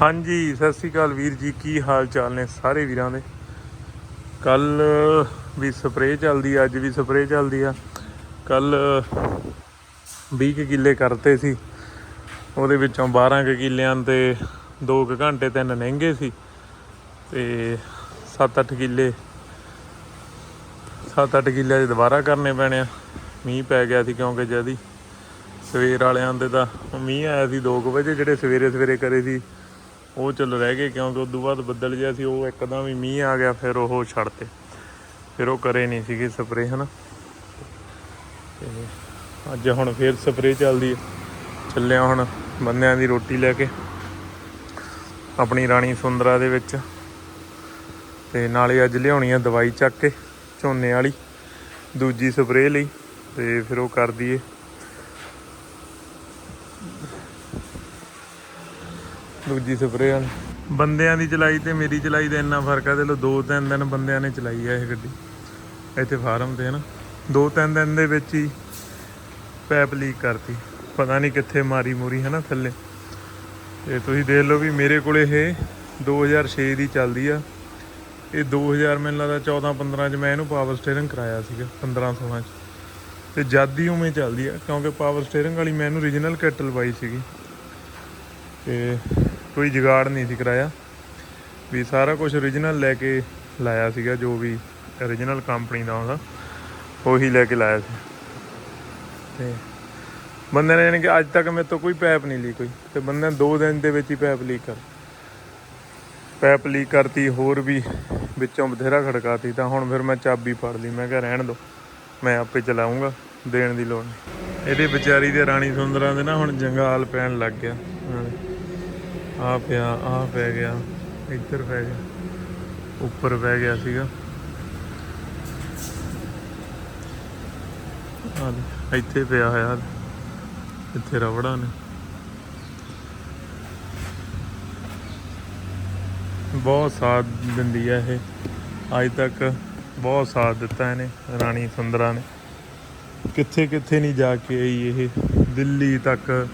ਹਾਂਜੀ, ਸਤਿ ਸ੍ਰੀ ਅਕਾਲ ਵੀਰ ਜੀ, ਕੀ ਹਾਲ ਚਾਲ ਨੇ ਸਾਰੇ ਵੀਰਾਂ ਦੇ? ਕੱਲ ਵੀ ਸਪਰੇਅ ਚੱਲਦੀ ਆ, ਅੱਜ ਵੀ ਸਪਰੇਅ ਚੱਲਦੀ ਆ। ਕੱਲ 20 ਕੁ ਕਿੱਲੇ ਕਰਤੇ ਸੀ। ਉਹਦੇ ਵਿੱਚੋਂ 12 ਕੁ ਕਿੱਲਿਆਂ ਤੇ 2 ਕੁ ਘੰਟੇ ਤਿੰਨ ਲਹਿੰਗੇ ਸੀ। ਤੇ 7-8 ਕਿੱਲੇ 7-8 ਕਿੱਲੇ ਦੁਬਾਰਾ ਕਰਨੇ ਪੈਣੇ ਆ। ਮੀਂਹ ਪੈ ਗਿਆ ਸੀ ਕਿਉਂਕਿ ਜਦੀ ਸਵੇਰ ਵਾਲਿਆਂ ਦੇ ਤਾਂ ਮੀਂਹ ਆਇਆ ਸੀ 2 ਵਜੇ, ਜਿਹੜੇ ਸਵੇਰੇ ਸਵੇਰੇ ਕਰੇ ਸੀ ਉਹ ਚੱਲ ਰਹਿ ਗਏ ਕਿਉਂਕਿ ਉਦੋਂ ਬਾਅਦ ਬੱਦਲ ਜਿਹਾ ਸੀ, ਉਹ ਇੱਕਦਮ ਹੀ ਮੀਂਹ ਆ ਗਿਆ, ਫਿਰ ਉਹ ਛੱਡਤੇ। ਫਿਰ ਉਹ ਕਰੇ ਨਹੀਂ ਸੀਗੇ ਸਪਰੇ ਹਨਾ? ਤੇ ਅੱਜ ਹੁਣ ਫੇਰ ਸਪਰੇ ਚੱਲਦੀ ਹੈ ਚੱਲਿਆ ਹੁਣ ਬੰਦਿਆਂ ਦੀ ਰੋਟੀ ਲੈ ਕੇ, ਆਪਣੀ ਰਾਣੀ ਸੁੰਦਰਾ ਦੇ ਵਿੱਚ। ਤੇ ਨਾਲੇ ਅੱਜ ਲਿਆਉਣੀ ਆ ਦਵਾਈ ਚੱਕ ਕੇ, ਝੋਨੇ ਵਾਲੀ, ਦੂਜੀ ਸਪਰੇ ਲਈ। ਤੇ ਫਿਰ ਉਹ ਕਰ ਦਈਏ। ਦੂਜੀ ਸਪਰੇ ਵਾਲੀ। ਬੰਦਿਆਂ ਦੀ ਚਲਾਈ ਤੇ ਮੇਰੀ ਚਲਾਈ ਦਾ ਇੰਨਾ ਫ਼ਰਕ ਆ ਤੇ ਲੋ ਦੋ ਤਿੰਨ ਦਿਨ ਬੰਦਿਆਂ ਨੇ ਚਲਾਈ ਆ ਇਹ ਗੱਡੀ। ਇੱਥੇ ਫਾਰਮ ਤੇ ਹਨਾ ਦੋ ਤਿੰਨ ਦਿਨ ਦੇ ਵਿੱਚ ਹੀ ਪੈਪ ਲੀਕ ਕਰਤੀ। ਪਤਾ ਨਹੀਂ ਕਿੱਥੇ ਮਾਰੀ ਮੂਰੀ ਹਨਾ ਥੱਲੇ। ਤੇ ਤੁਸੀਂ ਦੇਖ ਲਓ ਵੀ ਮੇਰੇ ਕੋਲ ਇਹ 2006 ਦੀ ਚੱਲਦੀ ਆ। ਇਹ 2000 ਮੈਨੂੰ ਲੱਗਦਾ 14 15 ਚ ਮੈਂ ਇਹਨੂੰ ਪਾਵਰ ਸਟੀਅਰਿੰਗ ਕਰਾਇਆ ਸੀਗਾ 15 16 ਚ। ਤੇ ਜਦ ਹੀ ਉਵੇਂ ਚੱਲਦੀ ਆ, ਕਿਉਂਕਿ ਪਾਵਰ ਸਟੀਅਰਿੰਗ ਵਾਲੀ ਮੈਂ ਇਹਨੂੰ origignal ਕਿੱਟ ਲਵਾਈ ਸੀਗੀ। ਤੇ ਕੋਈ ਜੁਗਾੜ ਨਹੀਂ ਸੀ ਕਰਾਇਆ। ਵੀ ਸਾਰਾ ਕੁਝ origignal ਲੈ ਕੇ ਲਾਇਆ ਸੀਗਾ, ਜੋ ਵੀ origignal ਕੰਪਨੀ ਦਾ ਹੁੰਦਾ ਉਹੀ ਲੈ ਕੇ ਲਾਇਆ ਸੀ। ਤੇ ਬੰਦੇ ਨੇ ਯਾਨੀ ਕਿ ਅੱਜ ਤੱਕ ਮੇਰੇ ਤੋਂ ਕੋਈ ਪੈਪ ਨਹੀਂ ਲੀਕ ਹੋਈ ਤੇ ਬੰਦੇ ਨੇ 2 ਦਿਨ ਦੇ ਵਿੱਚ ਹੀ ਪੈਪ ਲੀਕ ਕਰ ਪੈਪ ਲੀਕ ਕਰਤੀ, ਹੋਰ ਵੀ ਵਿੱਚੋਂ ਬਥੇਰਾ ਖੜਕਾਤੀ, ਤਾਂ ਹੁਣ ਫਿਰ ਮੈਂ ਚਾਬੀ ਫੜ ਲਈ। ਮੈਂ ਕਿਹਾ, ਰਹਿਣ ਦੋ, ਮੈਂ ਆਪੇ ਚਲਾਉਂਗਾ, ਦੇਣ ਦੀ ਲੋੜ ਨਹੀਂ। ਇਹਦੇ ਵਿਚਾਰੀ ਦੇ ਰਾਣੀ ਸੁੰਦਰਾਂ ਦੇ ਨਾ ਹੁਣ ਜੰਗਾਲ ਪੈਣ ਲੱਗ ਗਿਆ। ਆ ਪਿਆ ਆ ਪੈ ਗਿਆ, ਇੱਧਰ ਪੈ ਗਿਆ, ਉੱਪਰ ਪੈ ਗਿਆ ਸੀਗਾ। ਆ ਇੱਥੇ ਪਿਆ ਹੋਇਆ, ਇੱਥੇ ਰਬੜਾਂ ਨੇ। ਬਹੁਤ ਸਾਥ ਦਿੰਦੀ ਹੈ ਇਹ। ਅੱਜ ਤੱਕ ਬਹੁਤ ਸਾਥ ਦਿੱਤਾ ਇਹਨੇ, ਰਾਣੀ ਸੁੰਦਰਾ ਨੇ। ਕਿੱਥੇ ਕਿੱਥੇ ਨਹੀਂ ਜਾ ਕੇ ਆਈ ਇਹ, ਦਿੱਲੀ ਤੱਕ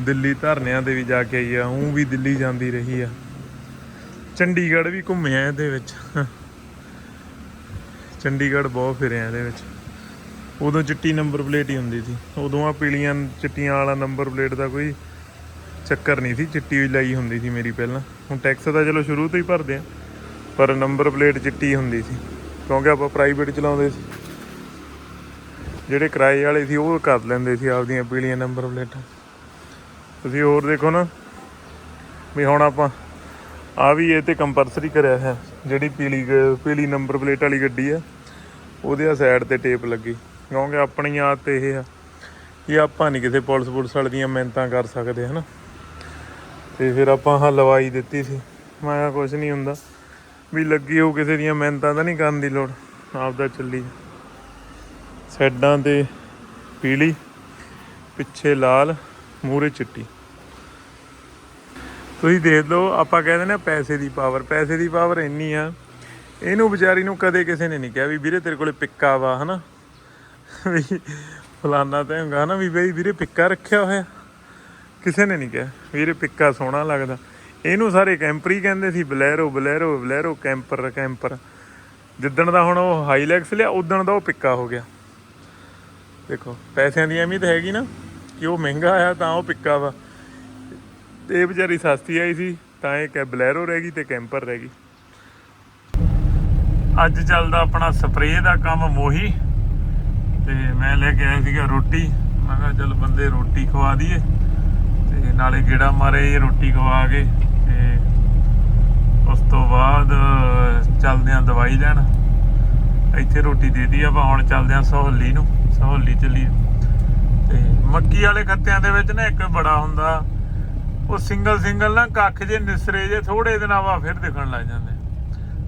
ਦਿੱਲੀ ਧਰਨਿਆਂ ਦੇ ਵੀ ਜਾ ਕੇ ਆਈ ਆ ਉਹ ਵੀ ਦਿੱਲੀ ਜਾਂਦੀ ਰਹੀ ਆ। ਚੰਡੀਗੜ੍ਹ ਵੀ ਘੁੰਮਿਆ ਇਹਦੇ ਵਿੱਚ। ਚੰਡੀਗੜ੍ਹ ਬਹੁਤ ਫਿਰਿਆ ਇਹਦੇ ਵਿੱਚ। ਉਦੋਂ ਚਿੱਟੀ ਨੰਬਰ ਪਲੇਟ ਹੀ ਹੁੰਦੀ ਸੀ। ਉਦੋਂ ਆ ਪੀਲੀਆਂ ਚਿੱਟੀਆਂ ਵਾਲਾ ਨੰਬਰ ਪਲੇਟ ਦਾ ਕੋਈ ਚੱਕਰ ਨਹੀਂ ਸੀ। ਚਿੱਟੀ ਹੀ ਲਾਈ ਹੁੰਦੀ ਸੀ ਮੇਰੀ ਪਹਿਲਾਂ। ਹੁਣ ਟੈਕਸ ਤਾਂ ਚਲੋ ਸ਼ੁਰੂ ਤੋਂ ਹੀ ਭਰਦੇ ਆ, ਪਰ ਨੰਬਰ ਪਲੇਟ ਚਿੱਟੀ ਹੁੰਦੀ ਸੀ। ਕਿਉਂਕਿ ਆਪਾਂ ਪ੍ਰਾਈਵੇਟ ਚਲਾਉਂਦੇ ਸੀ। ਜਿਹੜੇ ਕਿਰਾਏ ਵਾਲੇ ਸੀ ਉਹ ਕਰ ਲੈਂਦੇ ਸੀ ਆਪਦੀਆਂ ਪੀਲੀਆਂ ਨੰਬਰ ਪਲੇਟਾਂ। ਤੁਸੀਂ ਹੋਰ ਦੇਖੋ ਨਾ ਵੀ ਹੁਣ ਆਪਾਂ ਆ ਵੀ ਇਹ ਤੇ ਕੰਪਲਸਰੀ ਕਰਿਆ ਹੈ, ਜਿਹੜੀ ਪੀਲੀ ਗ- ਪੀਲੀ ਨੰਬਰ ਪਲੇਟ ਵਾਲੀ ਗੱਡੀ ਆ, ਉਹਦੇ ਆ ਸਾਈਡ ਤੇ ਟੇਪ ਲੱਗੀ। ਕਿਉਂਕਿ ਆਪਣੀ ਆਦਤ ਇਹ ਆ ਕਿ ਆਪਾਂ ਨਹੀਂ ਕਿਸੇ ਪੁਲਿਸ ਪੁਲਿਸ ਵਾਲੇ ਦੀਆਂ ਮਿਹਨਤਾਂ ਕਰ ਸਕਦੇ, ਹਨਾ? ਤੇ ਫਿਰ ਆਪਾਂ ਹਾਂ ਲਵਾਈ ਦਿੱਤੀ ਸੀ। ਮੈਂ ਕਿਹਾ ਕੁਝ ਨਹੀਂ ਹੁੰਦਾ। ਵੀ ਲੱਗੀ ਹੋ ਕਿਸੇ ਦੀਆਂ ਮਿਹਨਤਾਂ ਤਾਂ ਨਹੀਂ ਕਰਨ ਦੀ ਲੋੜ। ਆਪਦਾ ਚੱਲੀ। ਸੈਡਾਂ ਤੇ ਪੀਲੀ, ਪਿੱਛੇ ਲਾਲ ਮੂਰੇ ਚਿੱਟੀ। ਤੁਸੀਂ ਦੇਖ ਲਓ, ਆਪਾਂ ਕਹਿੰਦੇ ਨੇ ਪੈਸੇ ਦੀ ਪਾਵਰ ਪੈਸੇ ਦੀ ਪਾਵਰ ਇੰਨੀ ਆ। ਇਹਨੂੰ ਵਿਚਾਰੀ ਨੂੰ ਕਦੇ ਕਿਸੇ ਨੇ ਨਹੀਂ ਕਿਹਾ ਵੀ ਵੀਰੇ ਤੇਰੇ ਕੋਲੇ ਪਿੱਕਾ ਵਾ, ਹਨਾ? ਵੀ ਫਲਾਨਾ ਤੇ ਹੁੰਗਾ ਹਨਾ? ਵੀ ਬਈ ਵੀਰੇ ਪਿੱਕਾ ਰੱਖਿਆ ਹੋਇਆ। ਕਿਸੇ ਨੇ ਨਹੀਂ ਕਿਹਾ, ਵੀਰੇ ਪਿੱਕਾ ਸੋਹਣਾ ਲੱਗਦਾ। ਇਹਨੂੰ ਸਾਰੇ ਕੈਂਪਰ ਹੀ ਕਹਿੰਦੇ ਸੀ, Bolero Bolero Bolero, camper camper. ਜਿੱਦਣ ਦਾ ਹੁਣ ਉਹ ਹਾਈਲੈਕਸ ਲਿਆ, ਉਦਣ ਦਾ ਉਹ ਪਿੱਕਾ ਹੋ ਗਿਆ। ਦੇਖੋ, ਪੈਸਿਆਂ ਦੀ ਅਹਿਮੀਅਤ ਹੈਗੀ ਨਾ, ਕਿ ਉਹ ਮਹਿੰਗਾ ਆਇਆ ਤਾਂ ਉਹ ਪਿੱਕਾ ਵਾ। ਤੇ ਇਹ ਵਿਚਾਰੀ ਸਸਤੀ ਆਈ ਸੀ, ਤਾਂ ਇਹ ਕੈ ਬਲੈਰੋ ਰਹਿ ਗਈ ਤੇ ਕੈਂਪਰ ਰਹਿ ਗਈ। ਅੱਜ ਚੱਲਦਾ ਆਪਣਾ ਸਪਰੇਅ ਦਾ ਕੰਮ ਮੋਹੀ, ਤੇ ਮੈਂ ਲੈ ਕੇ ਆਇਆ ਸੀਗਾ ਰੋਟੀ। ਮੈਂ ਕਿਹਾ ਚੱਲ ਬੰਦੇ ਰੋਟੀ ਖਵਾ ਦਈਏ, ਤੇ ਨਾਲੇ ਗੇੜਾ ਮਾਰੇ ਰੋਟੀ ਖਵਾ ਕੇ, ਤੇ ਉਸ ਤੋਂ ਬਾਅਦ ਚੱਲਦੇ ਆਂ ਦਵਾਈ ਲੈਣ। ਇੱਥੇ ਰੋਟੀ ਦੇ ਆ ਆਪਾਂ, ਹੁਣ ਚੱਲਦੇ ਆਂ ਸਹੌਲੀ ਨੂੰ, ਸਹੌਲੀ ਚੱਲੀ ਤੇ ਮੱਕੀ ਵਾਲੇ ਖੱਤਿਆਂ ਦੇ ਵਿੱਚ ਨਾ ਇੱਕ ਬੜਾ ਹੁੰਦਾ ਉਹ ਸਿੰਗਲ ਸਿੰਗਲ ਨਾ ਕੱਖ ਜੇ ਨਿਸਰੇ ਜੇ ਥੋੜੇ ਦਿਨਾਂ ਬਾਅਦ ਫਿਰ ਦਿਖਣ ਲੱਗ ਜਾਂਦੇ।